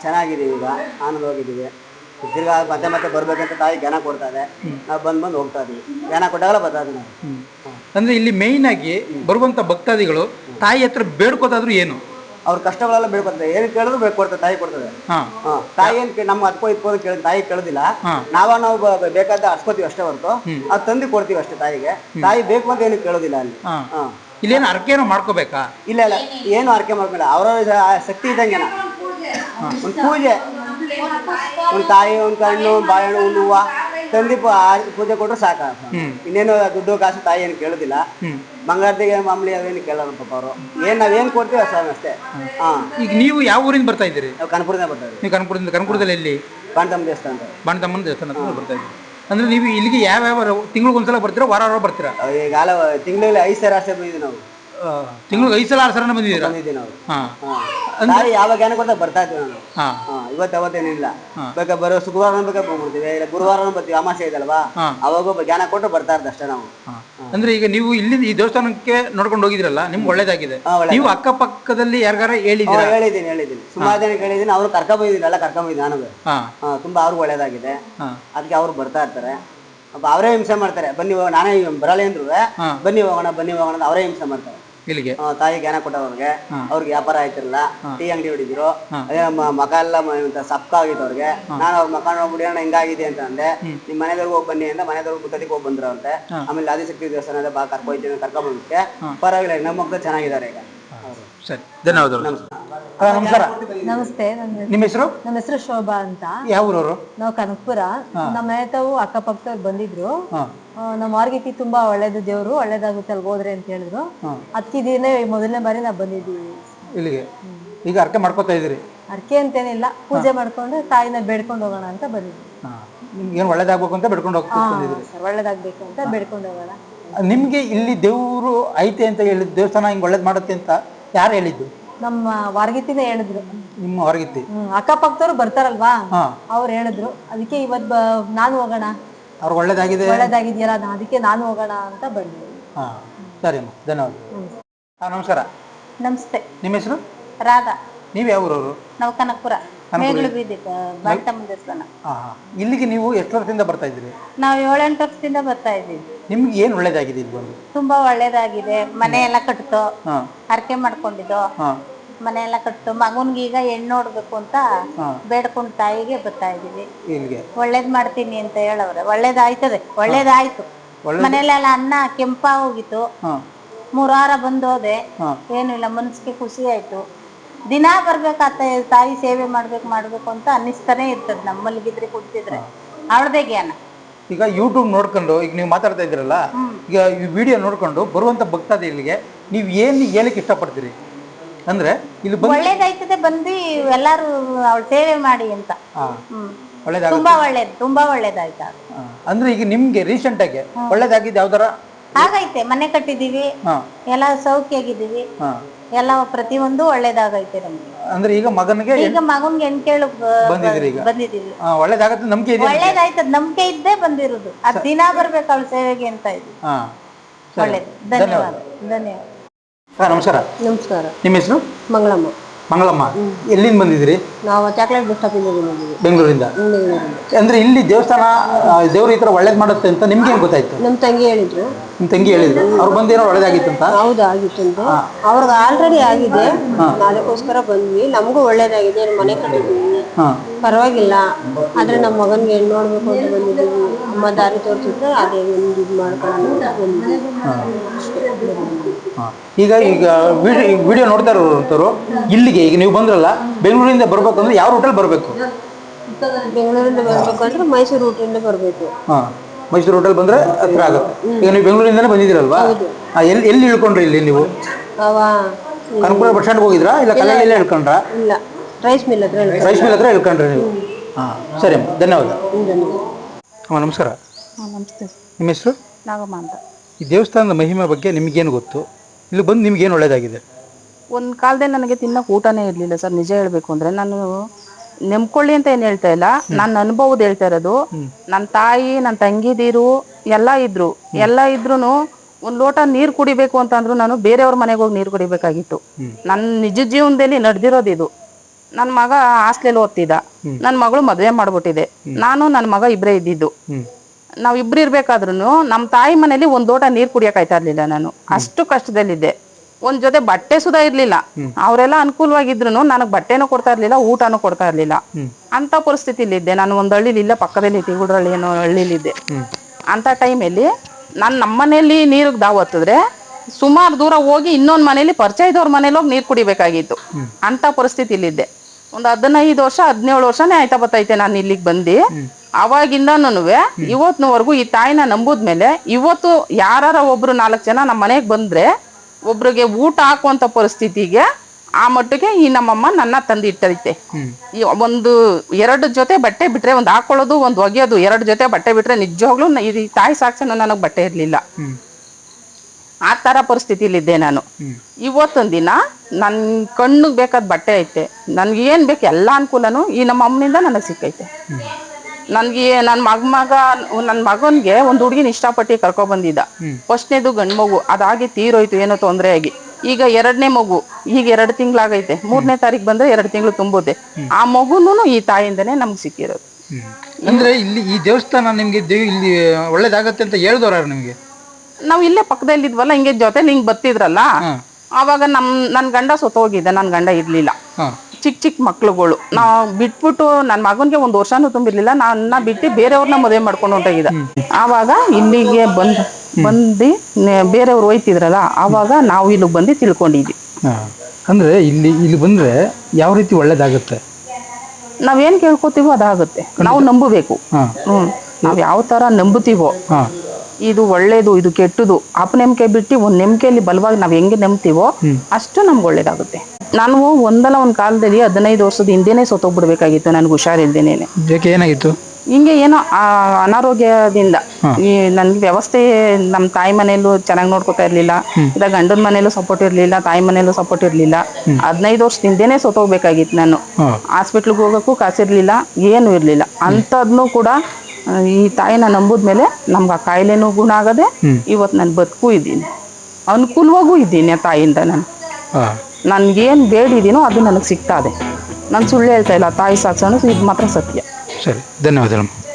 ಚೆನ್ನಾಗಿದ್ದೀವಿ ಈಗ. ಆನಂದವಾಗಿದ್ದೀವಿ. ತಿರ್ಗಾ ಮತ್ತೆ ಮತ್ತೆ ಬರ್ಬೇಕಂತ ತಾಯಿ ಜ್ಞಾನ ಕೊಡ್ತಾ ಇದೆ. ನಾವು ಬಂದ್ ಬಂದು ಹೋಗ್ತಾ ಇದೀವಿ. ಜ್ಞಾನ ಕೊಟ್ಟಾಗಲ್ಲ ಬರ್ತಾ ನಾವು. ಅಂದ್ರೆ ಇಲ್ಲಿ ಮೇಯ್ನ್ ಆಗಿ ಬರುವಂತ ಭಕ್ತಾದಿಗಳು ತಾಯಿ ಹತ್ರ ಬೇಡ್ಕೋತಾದ್ರು ಏನು? ಅವ್ರ ಕಷ್ಟಗಳೆಲ್ಲ ಬೇಡ್ಕೊತಾರೆ. ಏನು ಕೇಳಿದ್ರು ಬೇಡ್ಕೊಡ್ತಾರೆ ತಾಯಿ ಕೊಡ್ತದೆ ತಾಯಿ ಏನ್ ನಮ್ಮ ಅದಕ್ಕೋ ಇದಕ್ಕೋ ಅಂತ ಕೇಳಿ ತಾಯಿ ಕೇಳೋದಿಲ್ಲ. ನಾವ ನಾವು ಬೇಕಾದ ಅಸ್ಕೋತೀವಿ ಅಷ್ಟೇ ಹೊರತು. ಅದ್ ತಂದು ಕೊಡ್ತೀವಿ ಅಷ್ಟೇ ತಾಯಿಗೆ. ತಾಯಿ ಬೇಕು ಅಂತ ಏನು ಕೇಳೋದಿಲ್ಲ ಅಲ್ಲಿ. ಇಲ್ಲಿ ಏನು ಅರ್ಕೆ ಏನೋ ಮಾಡ್ಕೋಬೇಕಾ? ಇಲ್ಲ ಇಲ್ಲ. ಏನು ಅರ್ಕೆ ಮಾಡ್ಕೊಂಡ ಅವರ ಶಕ್ತಿ ಇದ್ದಂಗೆನ? ಒಂದು ಪೂಜೆ. ಒಂದು ತಾಯಿ ಒಂದು ಕಣ್ಣು ಬಾಳೆಹಣ್ಣು ಒಂದು ಹೂವು. ತಂದು ಪೂಜೆ ಕೊಟ್ರೆ ಸಾಕ. ಇನ್ನೇನು ದುಡ್ಡು ಕಾಸು ತಾಯಿ ಏನು ಕೇಳೋದಿಲ್ಲ. ಬಂಗಾರದಿಗೆ ಮಾಮೂಲಿ ಅವೇನು ಕೇಳಲ್ಲ ಪಾಪ ಅವರು. ಏನು ನಾವೇನು ಕೊಡ್ತೀವಿ ಅಷ್ಟೇ ಅಷ್ಟೇ. ಹಾ. ಈಗ ನೀವು ಯಾವ ಊರಿಂದ ಬರ್ತಾ ಇದ್ದೀರಿ? ನಾವು ಕನಪುರದಿಂದ ಬರ್ತಾರೆ ನೀವು ಕನಪುರದಿಂದ ಕನಪುರದಲ್ಲಿ ಎಲ್ಲಿ? ಕಾಣ್ತಮ್ಮ ದೇವಸ್ಥಾನ ಅಂತ ಬಾಣತಮ್ಮನ ದೇವಸ್ಥಾನ ಹತ್ರ ಬರ್ತಾ ಇದ್ದೀರಿ. ಅಂದ್ರೆ ನೀವು ಇಲ್ಲಿಗೆ ಯಾವ ಯಾವ ತಿಂಗಳಿಗೊಂದ್ಸಲ ಬರ್ತೀರಾ ವಾರ ವಾರ ಬರ್ತೀರಾ? ಈಗ ತಿಂಗಳಲ್ಲಿ ಐದು ಸಾವಿರ ಅಷ್ಟೇ ಬಂದಿದ್ದೀವಿ ನಾವು. ತಿಂಗಳಿಗೆ ಐದು ಸಲ ಆರು ಸಲ ಬಂದಿದ್ದೀರಾ? ನಾವು. ಹಾ. ಯಾವಾಗ ಜ್ಞಾನ ಕೊಡ್ತಾ ಬರ್ತಾ ಇದ್ವಿ ನಾನು. ಹಾ. ಇವತ್ತು ಅವತ್ತೇನಿಲ್ಲ ಬೇಕಾ ಬರೋ ಶುಕ್ರವಾರ ಬೇಕಾ ಬಂದ್ಬಿಡ್ತೀವಿ. ಇಲ್ಲ ಗುರುವಾರ ಬರ್ತೀವಿ. ಅಮಾಸೆ ಇದಲ್ವಾ? ಅವಾಗ ಜ್ಞಾನ ಕೊಟ್ಟು ಬರ್ತಾ ಇರ್ತ ಅಷ್ಟೇ ನಾವು. ಅಂದ್ರೆ ಈಗ ನೀವು ಇಲ್ಲಿ ಈ ದೇವಸ್ಥಾನಕ್ಕೆ ನೋಡ್ಕೊಂಡು ಹೋಗಿದ್ರಲ್ಲ ನಿಮ್ಗೆ ಒಳ್ಳೇದಾಗಿದೆ. ನೀವು ಅಕ್ಕಪಕ್ಕದಲ್ಲಿ ಯಾರಿಗಾರ ಹೇಳಿದ್ದೀರಾ? ಹೇಳಿದ್ದೀನಿ ಹೇಳಿದ್ದೀನಿ. ಸುಮಾರು ಜನಕ್ಕೆ ಹೇಳಿದ್ದೀನಿ ಅವ್ರು ಕರ್ಕೊಂಬಂದಿದ್ದೀನಿ ಎಲ್ಲ ಕರ್ಕೊಂಬಂದಿದ್ದೀನಿ ನಾನು ತುಂಬಾ ಅವ್ರಿಗೆ ಒಳ್ಳೇದಾಗಿದೆ. ಅದಕ್ಕೆ ಅವ್ರು ಬರ್ತಾ ಇರ್ತಾರೆ. ಅವರೇ ಹಿಂಸೆ ಮಾಡ್ತಾರೆ. ಬನ್ನಿ ನಾನೇ ಬರಲ್ಲ ಅಂದ್ರು ಬನ್ನಿ ಹೋಗೋಣ ಬನ್ನಿ ಹೋಗೋಣ ಅವರೇ ಹಿಂಸೆ ಮಾಡ್ತಾರೆ. ಇಲ್ಲಿಗೆ? ತಾಯಿ ಜ್ಞಾನ ಕೊಟ್ಟವ್ರಿಗೆ. ಅವ್ರಿಗೆ ವ್ಯಾಪಾರ ಆಯ್ತಿರಲ್ಲ ಟೀ ಅಂಗಡಿ ಹೊಡಿದ್ರು. ಅದೇ ಮಕ ಎಲ್ಲ ಸಪ್ಕ ಆಗಿತ್ತು ಅವ್ರಿಗೆ. ನಾನು ಅವ್ರ ಮಕ ನೋಡ್ಬಿಡಿ ಅಣ್ಣ ಹಿಂಗಾಗಿದೆ ಅಂತ ಅಂದೆ. ನಿಮ್ ಮನೆದವ್ರಿಗೆ ಹೋಗಿ ಬನ್ನಿ ಅಂತ ಮನೆದವ್ರಿಗೆ ಮುತ್ತದಿಕ್ಕೆ ಹೋಗಿ ಬಂದ್ರು ಅಂತೆ. ಆಮೇಲೆ ಆದಿಶಕ್ತಿ ದೇವಸ್ಥಾನ ಬಾ ಕರ್ಕೊ ಹೋಗ್ತೀನಿ ಕರ್ಕೊಂಡ್ ಬಂದಕ್ಕೆ ಪರವಾಗಿಲ್ಲ ನಮ್ಮ ಮಕ್ಕಳು ಚೆನ್ನಾಗಿದ್ದಾರೆ ಈಗ. ಸರಿ ಧನ್ಯವಾದಗಳು. ನಮಸ್ಕಾರ. ನಮಸ್ತೆ ನನ್ನ ನಿಮ್ಮ ಹೆಸರು? ನಮ್ಮ ಹೆಸರು ಶೋಭಾ ಅಂತ. ಯಾವ ಊರವರು ನಾವು ಕನಕಪುರ. ನಮ್ಮ ತಾವು ಅಕ್ಕಪಕ್ಕದವ್ರು ಬಂದಿದ್ರು. ಹಾ. ಆ, ನಮ್ಮ ಮಾರ್ಗಿತಿ ತುಂಬಾ ಒಳ್ಳೇದು ದೇವ್ರು ಒಳ್ಳೇದಾಗುತ್ತೆ ಅಲ್ಲಿ ಹೋದ್ರೆ ಅಂತ ಹೇಳಿದ್ರು. ಹತ್ತಿ ದಿನ ಮೊದಲನೇ ಬಾರಿ ನಾವು ಬಂದಿದ್ದೀವಿ. ಇಲ್ಲಿಗೆ? ಈಗ ಅರ್ಕೆ ಮಾಡ್ಕೋತಾ ಇದ್ದೀರಿ? ಅರ್ಕೆ ಅಂತೇನಿಲ್ಲ ಪೂಜೆ ಮಾಡ್ಕೊಂಡು ತಾಯಿನ ಬೇಡ್ಕೊಂಡು ಹೋಗೋಣ ಅಂತ ಬಂದಿದ್ವಿ ಏನು ಒಳ್ಳೇದಾಗಬೇಕು ಅಂತ ಬೆಡ್ಕೊಂಡು ಹೋಗ್ತಾ ಬಂದಿದ್ದೀರಿ? ಸರ್ ಒಳ್ಳೇದಾಗ್ಬೇಕು ಅಂತ ಬೇಡ್ಕೊಂಡು ಹೋಗೋಣ. ನಿಮ್ಗೆ ಇಲ್ಲಿ ದೇವರು ಐತೆ ಅಂತ ಹೇಳಿದ್ ದೇವಸ್ಥಾನ ಹಿಂಗೆ ಒಳ್ಳೇದು ಮಾಡುತ್ತೆ ಅಂತ ಯಾರು ಹೇಳಿದ್ದು? ನಮ್ಮ ವಾರ್ಗಿತಿನೇ ಹೇಳಿದ್ರು. ನಿಮ್ಮ ಹೊರಗಿತ್ತಿ ಅಕ್ಕಪಕ್ಕದವ್ರು ಬರ್ತಾರಲ್ವಾ? ಹಾ. ಅವ್ರು ಹೇಳಿದ್ರು ಅದಕ್ಕೆ ಇವತ್ ಬ- ನಾನು ಹೋಗೋಣ. ಅವ್ರಿಗೆ ಒಳ್ಳೇದಾಗಿದೆ. ಒಳ್ಳೇದಾಗಿದೆಯಲ್ಲ ನಾ- ಅದಕ್ಕೆ ನಾನು ಹೋಗೋಣ ಅಂತ ಬಂದ್ವಿ. ಹಾ ಸರಿ ಅಮ್ಮ ಧನ್ಯವಾದ. ಹಾ ನಮಸ್ಕಾರ. ನಮಸ್ತೆ. ನಿಮ್ಮ ಹೆಸರು? ರಾಧಾ. ನೀವು ಯಾವ ಊರವರು? ನಾವು ಕನಕಪುರ ಬೀದಿ ಹಾ ಹಾ ಇಲ್ಲಿಗೆ ನೀವು ಎಷ್ಟು ವರ್ಷದಿಂದ ಬರ್ತಾ ಇದ್ದೀರಿ? ನಾವು ಏಳೆಂಟು ವರ್ಷದಿಂದ ಬರ್ತಾ ಇದ್ದೀವಿ. ನಿಮ್ಗೆ ಏನು ಒಳ್ಳೇದಾಗಿದೆ ಇಲ್ಲಿ ಬಂದು? ತುಂಬಾ ಒಳ್ಳೇದಾಗಿದೆ. ಮನೆ ಎಲ್ಲ ಕಟ್ತು. ಹಾ. ಹರಕೆ ಮಾಡ್ಕೊಂಡಿದ್ದು. ಹಾ. ಮನೆ ಎಲ್ಲ ಕಟ್ತು. ಮಗನ್ಗೆ ಈಗ ಹೆಣ್ಣು ನೋಡ್ಬೇಕು ಅಂತ ಬೇಡ್ಕೊಂಡ್ ತಾಯಿಗೆ ಬರ್ತಾ ಇದೀವಿ ಇಲ್ಲಿಗೆ ಒಳ್ಳೇದ್ ಮಾಡ್ತೀನಿ ಅಂತ ಹೇಳವ್ರೆ. ಒಳ್ಳೇದಾಯ್ತದೆ. ಒಳ್ಳೇದಾಯ್ತು. ಮನೇಲೆಲ್ಲ ಅನ್ನ ಕೆಂಪ ಹೋಗಿತ್ತು ಹಾ. ಮೂರಾರ ಬಂದೋದೆ. ಏನು ಇಲ್ಲ. ಮನ್ಸಿಗೆ ಖುಷಿ ಆಯ್ತು. ದಿನ ಬರ್ಬೇಕಾತ ತಾಯಿ ಸೇವೆ ಮಾಡ್ಬೇಕು ಮಾಡ್ಬೇಕು ಅಂತ ಅನ್ನಿಸ್ತಾನೆ ಇರ್ತದೆ. ನಮ್ಮಲ್ಲಿ ಬಿದ್ರೆ ಕುಡ್ತಿದ್ರೆ ಅವಳದೇ ಜ್ಞಾನ. ಈಗ ಯೂಟ್ಯೂಬ್ ನೋಡ್ಕೊಂಡು ಈಗ ನೀವು ಮಾತಾಡ್ತಾ ಇದ್ದೀರಲ್ಲ ಈಗ ಈ ವಿಡಿಯೋ ನೋಡ್ಕೊಂಡು ಬರುವಂತ ಭಕ್ತಾದಿಗಳಿಗೆ ನೀವು ಏನ್ ಹೇಳಕ್ ಇಷ್ಟಪಡ್ತೀರಿ? ಅಂದ್ರೆ ಇಲ್ಲಿ ಬಂದು ಒಳ್ಳೇದಾಯ್ತದೆ ಬಂದು ಎಲ್ಲಾರು ಅವಳ ಸೇವೆ ಮಾಡಿ ಅಂತ. ಹಾ. ಹ್ಮ್. ಒಳ್ಳೇದಾಗ ತುಂಬಾ ಒಳ್ಳೇದು ತುಂಬಾ ಒಳ್ಳೇದಾಯ್ತು ಅದು. ಹಾ. ಅಂದ್ರೆ ಈಗ ನಿಮ್ಗೆ ರೀಸೆಂಟ್ ಆಗಿ ಒಳ್ಳೇದಾಗಿದ್ದು ಯಾವ್ದಾರ? ಹಾಗೈತೆ ಮನೆ ಕಟ್ಟಿದೀವಿ ಹಾ. ಎಲ್ಲ ಸೌಖ್ಯ ಆಗಿದ್ದೀವಿ. ಹಾ. ಎಲ್ಲ ಪ್ರತಿಯೊಂದು ಒಳ್ಳೇದಾಗೈತೆ ನಮ್ಗೆ. ಅಂದ್ರೆ ಈಗ ಮಗನಿಗೆ ಈಗ ಮಗನ್ಗೆ ಹೆಣ್ ಕೇಳು ಬಂದಿದ್ದೀರಿ ಈಗ? ಬಂದಿದ್ದೀವಿ. ಹಾ, ಒಳ್ಳೇದಾಗತ್ತೆ ನಂಬಿಕೆ ಇದೆ ಒಳ್ಳೇದಾಯ್ತದ ನಂಬಿಕೆ ಇದ್ದೇ ಬಂದಿರೋದು. ಅದ್ ದಿನ ಬರ್ಬೇಕು ಅವಳ ಸೇವೆಗೆ ಅಂತ ಇದ್ವಿ ಹಾ ಒಳ್ಳೇದು. ಧನ್ಯವಾದ. ಧನ್ಯವಾದ. ಹಾ ನಮಸ್ಕಾರ. ನಮಸ್ಕಾರ. ನಿಮ್ಮ ಹೆಸರು? ಮಂಗಳಮ್ಮ. ಮಂಗಳಮ್ಮ ಎಲ್ಲಿಂದ ಬಂದಿದ್ರಿ ನಾವು ಚಾಕ್ಲೇಟ್ ಬಸ್ ಸ್ಟಾಪಿಂದ ಬಂದಿದ್ದೀವಿ. ಬೆಂಗಳೂರಿಂದ? ಅಂದ್ರೆ ಇಲ್ಲಿ ದೇವಸ್ಥಾನ ದೇವ್ರ ಈ ತರ ಒಳ್ಳೇದ್ ಮಾಡುತ್ತೆ ಅಂತ ನಿಮ್ಗೆ ಹೆಂಗ್ ಗೊತ್ತಾಯ್ತು? ನಮ್ಮ ತಂಗಿ ಹೇಳಿದ್ರು. ನಿಮ್ ತಂಗಿ ಹೇಳಿದ್ರು. ಅವ್ರು ಬಂದೇನೋ ಒಳ್ಳೇದಾಗಿತ್ತು ಅಂತ? ಹೌದು ಆಗಿತ್ತಂತೆ ಅವ್ರಿಗೆ ಆಲ್ರೆಡಿ ಆಗಿದೆ. ಅದಕ್ಕೋಸ್ಕರ ಬಂದ್ವಿ. ನಮಗೂ ಒಳ್ಳೇದಾಗಿದೆ. ಮನೆ ಕಟ್ಟಿದ್ದೀವಿ. ಹಾ. ಪರವಾಗಿಲ್ಲ. ಆದ್ರೆ ನಮ್ಮ ಮಗನ್ಗೆ ಹೆಣ್ಣು ನೋಡ್ಬೇಕು ಅಂತ ಬಂದಿದ್ದೀವಿ. ಅಮ್ಮ ದಾರಿ ತೋರಿಸಿದ್ರೆ ಅದೇ ಒಂದು ಇದು ಮಾಡ್ಕೊಂಡು ಅಂತ. ಈಗ ಈಗ ವಿಡಿಯೋ ನೋಡ್ತಾ ಇರೋರು ಇಲ್ಲಿಗೆ ಈಗ ನೀವು ಬಂದ್ರಲ್ಲ ಬೆಂಗಳೂರಿಂದ ಬರ್ಬೇಕಂದ್ರೆ ಯಾವ ರೂಟಲ್ಲಿ ಬರಬೇಕು? ಬೆಂಗಳೂರಿಂದ ಬರ್ಬೇಕು ಅಂದ್ರೆ ಮೈಸೂರು ರೂಟಿಂದ ಬರಬೇಕು. ಹಾ ಮೈಸೂರು ರೂಟಲ್ಲಿ ಬಂದ್ರೆ ಹತ್ರ ಆಗುತ್ತೆ. ಈಗ ನೀವು ಬೆಂಗಳೂರಿಂದನೇ ಬಂದಿದ್ದೀರಲ್ವಾ? ಎಲ್ಲಿ ಎಲ್ಲಿ ಇಳ್ಕೊಂಡ್ರಿ ಇಲ್ಲಿ ನೀವು? ಅವ ಕನಕಪುರ ಬಸ್ ಸ್ಟ್ಯಾಂಡ್ ಹೋಗಿದ್ರಾ? ಇಲ್ಲ ಕಲ್ಲಲ್ಲಿ ಇಳ್ಕೊಂಡ್ರಾ? ಇಲ್ಲ. ರೈಸ್ ಮಿಲ್ ಹತ್ರ ರೈಸ್ ಮಿಲ್ ಹತ್ರ ಇಳ್ಕೊಂಡ್ರಿ ನೀವು? ಹಾ ಸರಿ ಅಮ್ಮ ಧನ್ಯವಾದ. ಅಮ್ಮ ನಮಸ್ಕಾರ. ನಮಸ್ತೆ. ನಿಮ್ಮ ಹೆಸರು? ನಾಗಮ್ಮ ಅಂತ. ಈ ದೇವಸ್ಥಾನದ ಮಹಿಮೆ ಬಗ್ಗೆ ನಿಮಗೇನು ಗೊತ್ತು? ಇಲ್ಲಿ ಬಂದು ನಿಮ್ಗೇನು ಒಳ್ಳೇದಾಗಿದೆ? ಒಂದು ಕಾಲದಲ್ಲಿ ನನಗೆ ತಿನ್ನೋಕೆ ಊಟನೇ ಇರಲಿಲ್ಲ ಸರ್ ನಿಜ ಹೇಳಬೇಕು ಅಂದರೆ ನಾನು ನೆಮ್ಕೊಳ್ಳಿ ಅಂತ ಏನು ಹೇಳ್ತಾ ಇಲ್ಲ ನನ್ನ ಅನುಭವದ ಹೇಳ್ತಾ ಇರೋದು ನನ್ನ ತಾಯಿ ನನ್ನ ತಂಗಿದೀರು ಎಲ್ಲ ಇದ್ರು ಎಲ್ಲ ಇದ್ರು ಒಂದು ಲೋಟ ನೀರು ಕುಡಿಬೇಕು ಅಂತಂದ್ರು ನಾನು ಬೇರೆಯವ್ರ ಮನೆಗೆ ಹೋಗಿ ನೀರು ಕುಡಿಬೇಕಾಗಿತ್ತು. ನನ್ನ ನಿಜ ಜೀವನದಲ್ಲಿ ನಡೆದಿರೋದು ಇದು. ನನ್ನ ಮಗ ಹಾಸ್ಟೆಲ್ ಓದ್ತಿದ್ದ. ನನ್ನ ಮಗಳು ಮದುವೆ ಮಾಡ್ಬಿಟ್ಟಿದೆ. ನಾನು ನನ್ನ ಮಗ ಇಬ್ಬರೇ ಇದ್ದಿದ್ದು. ನಾವ್ ಇಬ್ರು ಇರ್ಬೇಕಾದ್ರೂ ನಮ್ಮ ತಾಯಿ ಮನೇಲಿ ಒಂದ್ ಲೋಟ ನೀರ್ ಕುಡಿಯಕ್ ಆಯ್ತಾ ಇರ್ಲಿಲ್ಲ ನಾನು. ಅಷ್ಟು ಕಷ್ಟದಲ್ಲಿದ್ದೆ. ಒಂದ್ ಜೊತೆ ಬಟ್ಟೆ ಸುಧಾ ಇರ್ಲಿಲ್ಲ. ಅವರೆಲ್ಲ ಅನುಕೂಲವಾಗಿದ್ರು ನನಗ್ ಬಟ್ಟೆನೂ ಕೊಡ್ತಾ ಇರ್ಲಿಲ್ಲ ಊಟನೂ ಕೊಡ್ತಾ ಇರ್ಲಿಲ್ಲ. ಅಂತ ಪರಿಸ್ಥಿತಿಲಿದ್ದೆ ನಾನು ಒಂದ್ ಹಳ್ಳಿಲಿ ಇಲ್ಲ ಪಕ್ಕದಲ್ಲಿ ತಿಗುಡ್ರಳ್ಳಿ ಅನ್ನೋ ಹಳ್ಳಿಲಿದ್ದೆ. ಅಂತ ಟೈಮಲ್ಲಿ ನಾನು ನಮ್ಮನೇಲಿ ನೀರಿಗೆ ದಾವ್ ಹತ್ತಿದ್ರೆ ಸುಮಾರು ದೂರ ಹೋಗಿ ಇನ್ನೊಂದ್ ಮನೇಲಿ ಪರಿಚಯ ಇದ್ದವ್ರ ಮನೇಲಿ ಹೋಗಿ ನೀರ್ ಕುಡಿಬೇಕಾಗಿತ್ತು. ಅಂತ ಪರಿಸ್ಥಿತಿಲಿದ್ದೆ ಒಂದ್ ಹದಿನೈದು ವರ್ಷ, ಹದಿನೇಳು ವರ್ಷನೇ ಆಯ್ತಾ ಬತ್ತೈತೆ ನಾನು ಇಲ್ಲಿಗೆ ಬಂದು. ಅವಾಗಿಂದನೂ ಇವತ್ತಿನವರೆಗೂ ಈ ತಾಯಿನ ನಂಬುದ್ಮೇಲೆ ಇವತ್ತು ಯಾರಾರ ಒಬ್ರು ನಾಲ್ಕು ಜನ ನಮ್ಮ ಮನೆಗೆ ಬಂದ್ರೆ ಒಬ್ರಿಗೆ ಊಟ ಹಾಕುವಂತ ಪರಿಸ್ಥಿತಿಗೆ ಆ ಮಟ್ಟಿಗೆ ಈ ನಮ್ಮಮ್ಮ ನನ್ನ ತಂದು ಇಟ್ಟೈತೆ. ಈ ಒಂದು ಎರಡು ಜೊತೆ ಬಟ್ಟೆ ಬಿಟ್ರೆ ಒಂದು ಹಾಕೊಳ್ಳೋದು, ಒಂದು ಒಗೆಯೋದು, ಎರಡು ಜೊತೆ ಬಟ್ಟೆ ಬಿಟ್ರೆ ನಿಜವಾಗ್ಲೂ ಈ ತಾಯಿ ಸಾಕ್ಷಿ ನನಗೆ ಬಟ್ಟೆ ಇರಲಿಲ್ಲ. ಆ ಥರ ಪರಿಸ್ಥಿತಿಲಿದ್ದೆ ನಾನು. ಇವತ್ತೊಂದು ದಿನ ನನ್ನ ಕಣ್ಣಿಗೆ ಬೇಕಾದ ಬಟ್ಟೆ ಐತೆ. ನನಗೆ ಏನು ಬೇಕು ಎಲ್ಲ ಅನುಕೂಲನೂ ಈ ನಮ್ಮ ಅಮ್ಮನಿಂದ ನನಗೆ ಸಿಕ್ಕೈತೆ. ನನಗೆ ನನ್ನ ಮಗ ಮಗ ನನ್ನ ಮಗನಿಗೆ ಒಂದು ಹುಡುಗಿನ ಇಷ್ಟಪಟ್ಟು ಕರ್ಕೊಬಂದಿದ್ದ ಫಸ್ಟ್ನೇದು ಗಂಡು ಮಗು. ಅದಾಗಿ ತೀರೋಯ್ತು ಏನೋ ತೊಂದರೆ ಆಗಿ. ಈಗ ಎರಡನೇ ಮಗು. ಈಗ ಎರಡು ತಿಂಗಳಾಗೈತೆ. ಮೂರನೇ ತಾರೀಕು ಬಂದ್ರೆ ಎರಡು ತಿಂಗಳು ತುಂಬುತ್ತೆ. ಆ ಮಗುನು ಈ ತಾಯಿಂದನೆ ನಮ್ಗೆ ಸಿಕ್ಕಿರೋದು. ಅಂದ್ರೆ ಇಲ್ಲಿ ಈ ದೇವಸ್ಥಾನ ನಿಮ್ಗೆ ಇಲ್ಲಿ ಒಳ್ಳೇದಾಗತ್ತೆ ಅಂತ ಹೇಳಿದವ್ರು ನಿಮ್ಗೆ? ನಾವು ಇಲ್ಲೇ ಪಕ್ಕದಲ್ಲಿದ್ವಲ್ಲ ಹಿಂಗೆ ಜೊತೆ ಹಿಂಗೆ ಬತ್ತಿದ್ರಲ್ಲ ಆವಾಗ ನಮ್ ನನ್ನ ಗಂಡ ಸೊತೋಗಿದ್ದೆ ನನ್ನ ಗಂಡ ಇರ್ಲಿಲ್ಲ. ಚಿಕ್ಕ ಚಿಕ್ಕ ಮಕ್ಳುಗಳು. ನಾವು ಬಿಟ್ಬಿಟ್ಟು ನನ್ನ ಮಗನಿಗೆ ಒಂದು ವರ್ಷನೂ ತುಂಬಿರ್ಲಿಲ್ಲ ನನ್ನ ಬಿಟ್ಟು ಬೇರೆಯವ್ರನ್ನ ಮದುವೆ ಮಾಡ್ಕೊಂಡು ಹೊಂಟೋಗಿದ್ದೆ ಆವಾಗ ಇಲ್ಲಿಗೆ ಬಂದ್ ಬಂದು ಬೇರೆಯವ್ರು ಹೋಯ್ತಿದ್ರಲ್ಲ ಆವಾಗ ನಾವು ಇಲ್ಲಿಗೆ ಬಂದು ತಿಳ್ಕೊಂಡಿದ್ವಿ. ಅಂದ್ರೆ ಇಲ್ಲಿ ಇಲ್ಲಿ ಬಂದ್ರೆ ಯಾವ ರೀತಿ ಒಳ್ಳೇದಾಗುತ್ತೆ? ನಾವೇನ್ ಕೇಳ್ಕೊತೀವೋ ಅದಾಗುತ್ತೆ. ನಾವು ನಂಬಬೇಕು. ಹ್ಮ್. ನಾವ್ ಯಾವ ತರ ನಂಬುತ್ತೀವೋ. ಇದು ಒಳ್ಳೇದು ಇದು ಕೆಟ್ಟದು ಅಪನಂಬಿಕೆ ಬಿಟ್ಟು ಒಂದ್ ನೆಮ್ಕೆಯಲ್ಲಿ ಬಲವಾಗಿ ನಾವು ಹೆಂಗೆ ನೆಮ್ತೀವೋ ಅಷ್ಟು ನಮ್ಗೆ ಒಳ್ಳೇದಾಗುತ್ತೆ. ನಾನು ಒಂದಲ್ಲ ಒಂದ್ ಕಾಲದಲ್ಲಿ ಹದಿನೈದು ವರ್ಷದ ಹಿಂದೆನೆ ಸೊತ್ತೋಗ್ಬಿಡ್ಬೇಕಾಗಿತ್ತು ನನ್ಗೆ ಹುಷಾರಿಲ್ದೇನೆ. ಯಾಕೆ ಏನಾಗಿತ್ತು? ಹಿಂಗೆ ಏನೋ ಆ ಅನಾರೋಗ್ಯದಿಂದ ಈ ನನ್ಗೆ ವ್ಯವಸ್ಥೆ ನಮ್ಮ ತಾಯಿ ಮನೆಯಲ್ಲೂ ಚೆನ್ನಾಗಿ ನೋಡ್ಕೊತಾ ಇರ್ಲಿಲ್ಲ ಇಲ್ಲ ಗಂಡನ ಮನೆಯಲ್ಲೂ ಸಪೋರ್ಟ್ ಇರ್ಲಿಲ್ಲ ತಾಯಿ ಮನೆಯಲ್ಲೂ ಸಪೋರ್ಟ್ ಇರ್ಲಿಲ್ಲ. ಹದಿನೈದು ವರ್ಷದಿಂದೇನೆ ಸೋತೋಗ್ಬೇಕಾಗಿತ್ತು ನಾನು. ಹಾಸ್ಪಿಟ್ಲಿಗೆ ಹೋಗೋಕ್ಕೂ ಕಾಸಿರ್ಲಿಲ್ಲ ಏನೂ ಇರ್ಲಿಲ್ಲ. ಅಂಥದ್ನು ಕೂಡ ಈ ತಾಯಿನ ನಂಬುದ್ಮೇಲೆ ನಮ್ಗೆ ಆ ಕಾಯಿಲೆನೂ ಗುಣ ಆಗದೆ ಇವತ್ತು ನಾನು ಬದುಕು ಇದ್ದೀನಿ. ಅನುಕೂಲವಾಗೂ ಇದ್ದೀನಿ ಆ ತಾಯಿಯಿಂದ ನಾನು. ನನ್ಗೇನು ಬೇಡಿದ್ದೀನೋ ಅದು ನನಗೆ ಸಿಗ್ತಾ ಇದೆ. ನಾನು ಸುಳ್ಳು ಹೇಳ್ತಾ ಇಲ್ಲ ತಾಯಿ ಸಾಕ್ಸೋಣ ಇದು ಮಾತ್ರ ಸತ್ಯ. ಸರಿ ಧನ್ಯವಾದಗಳು.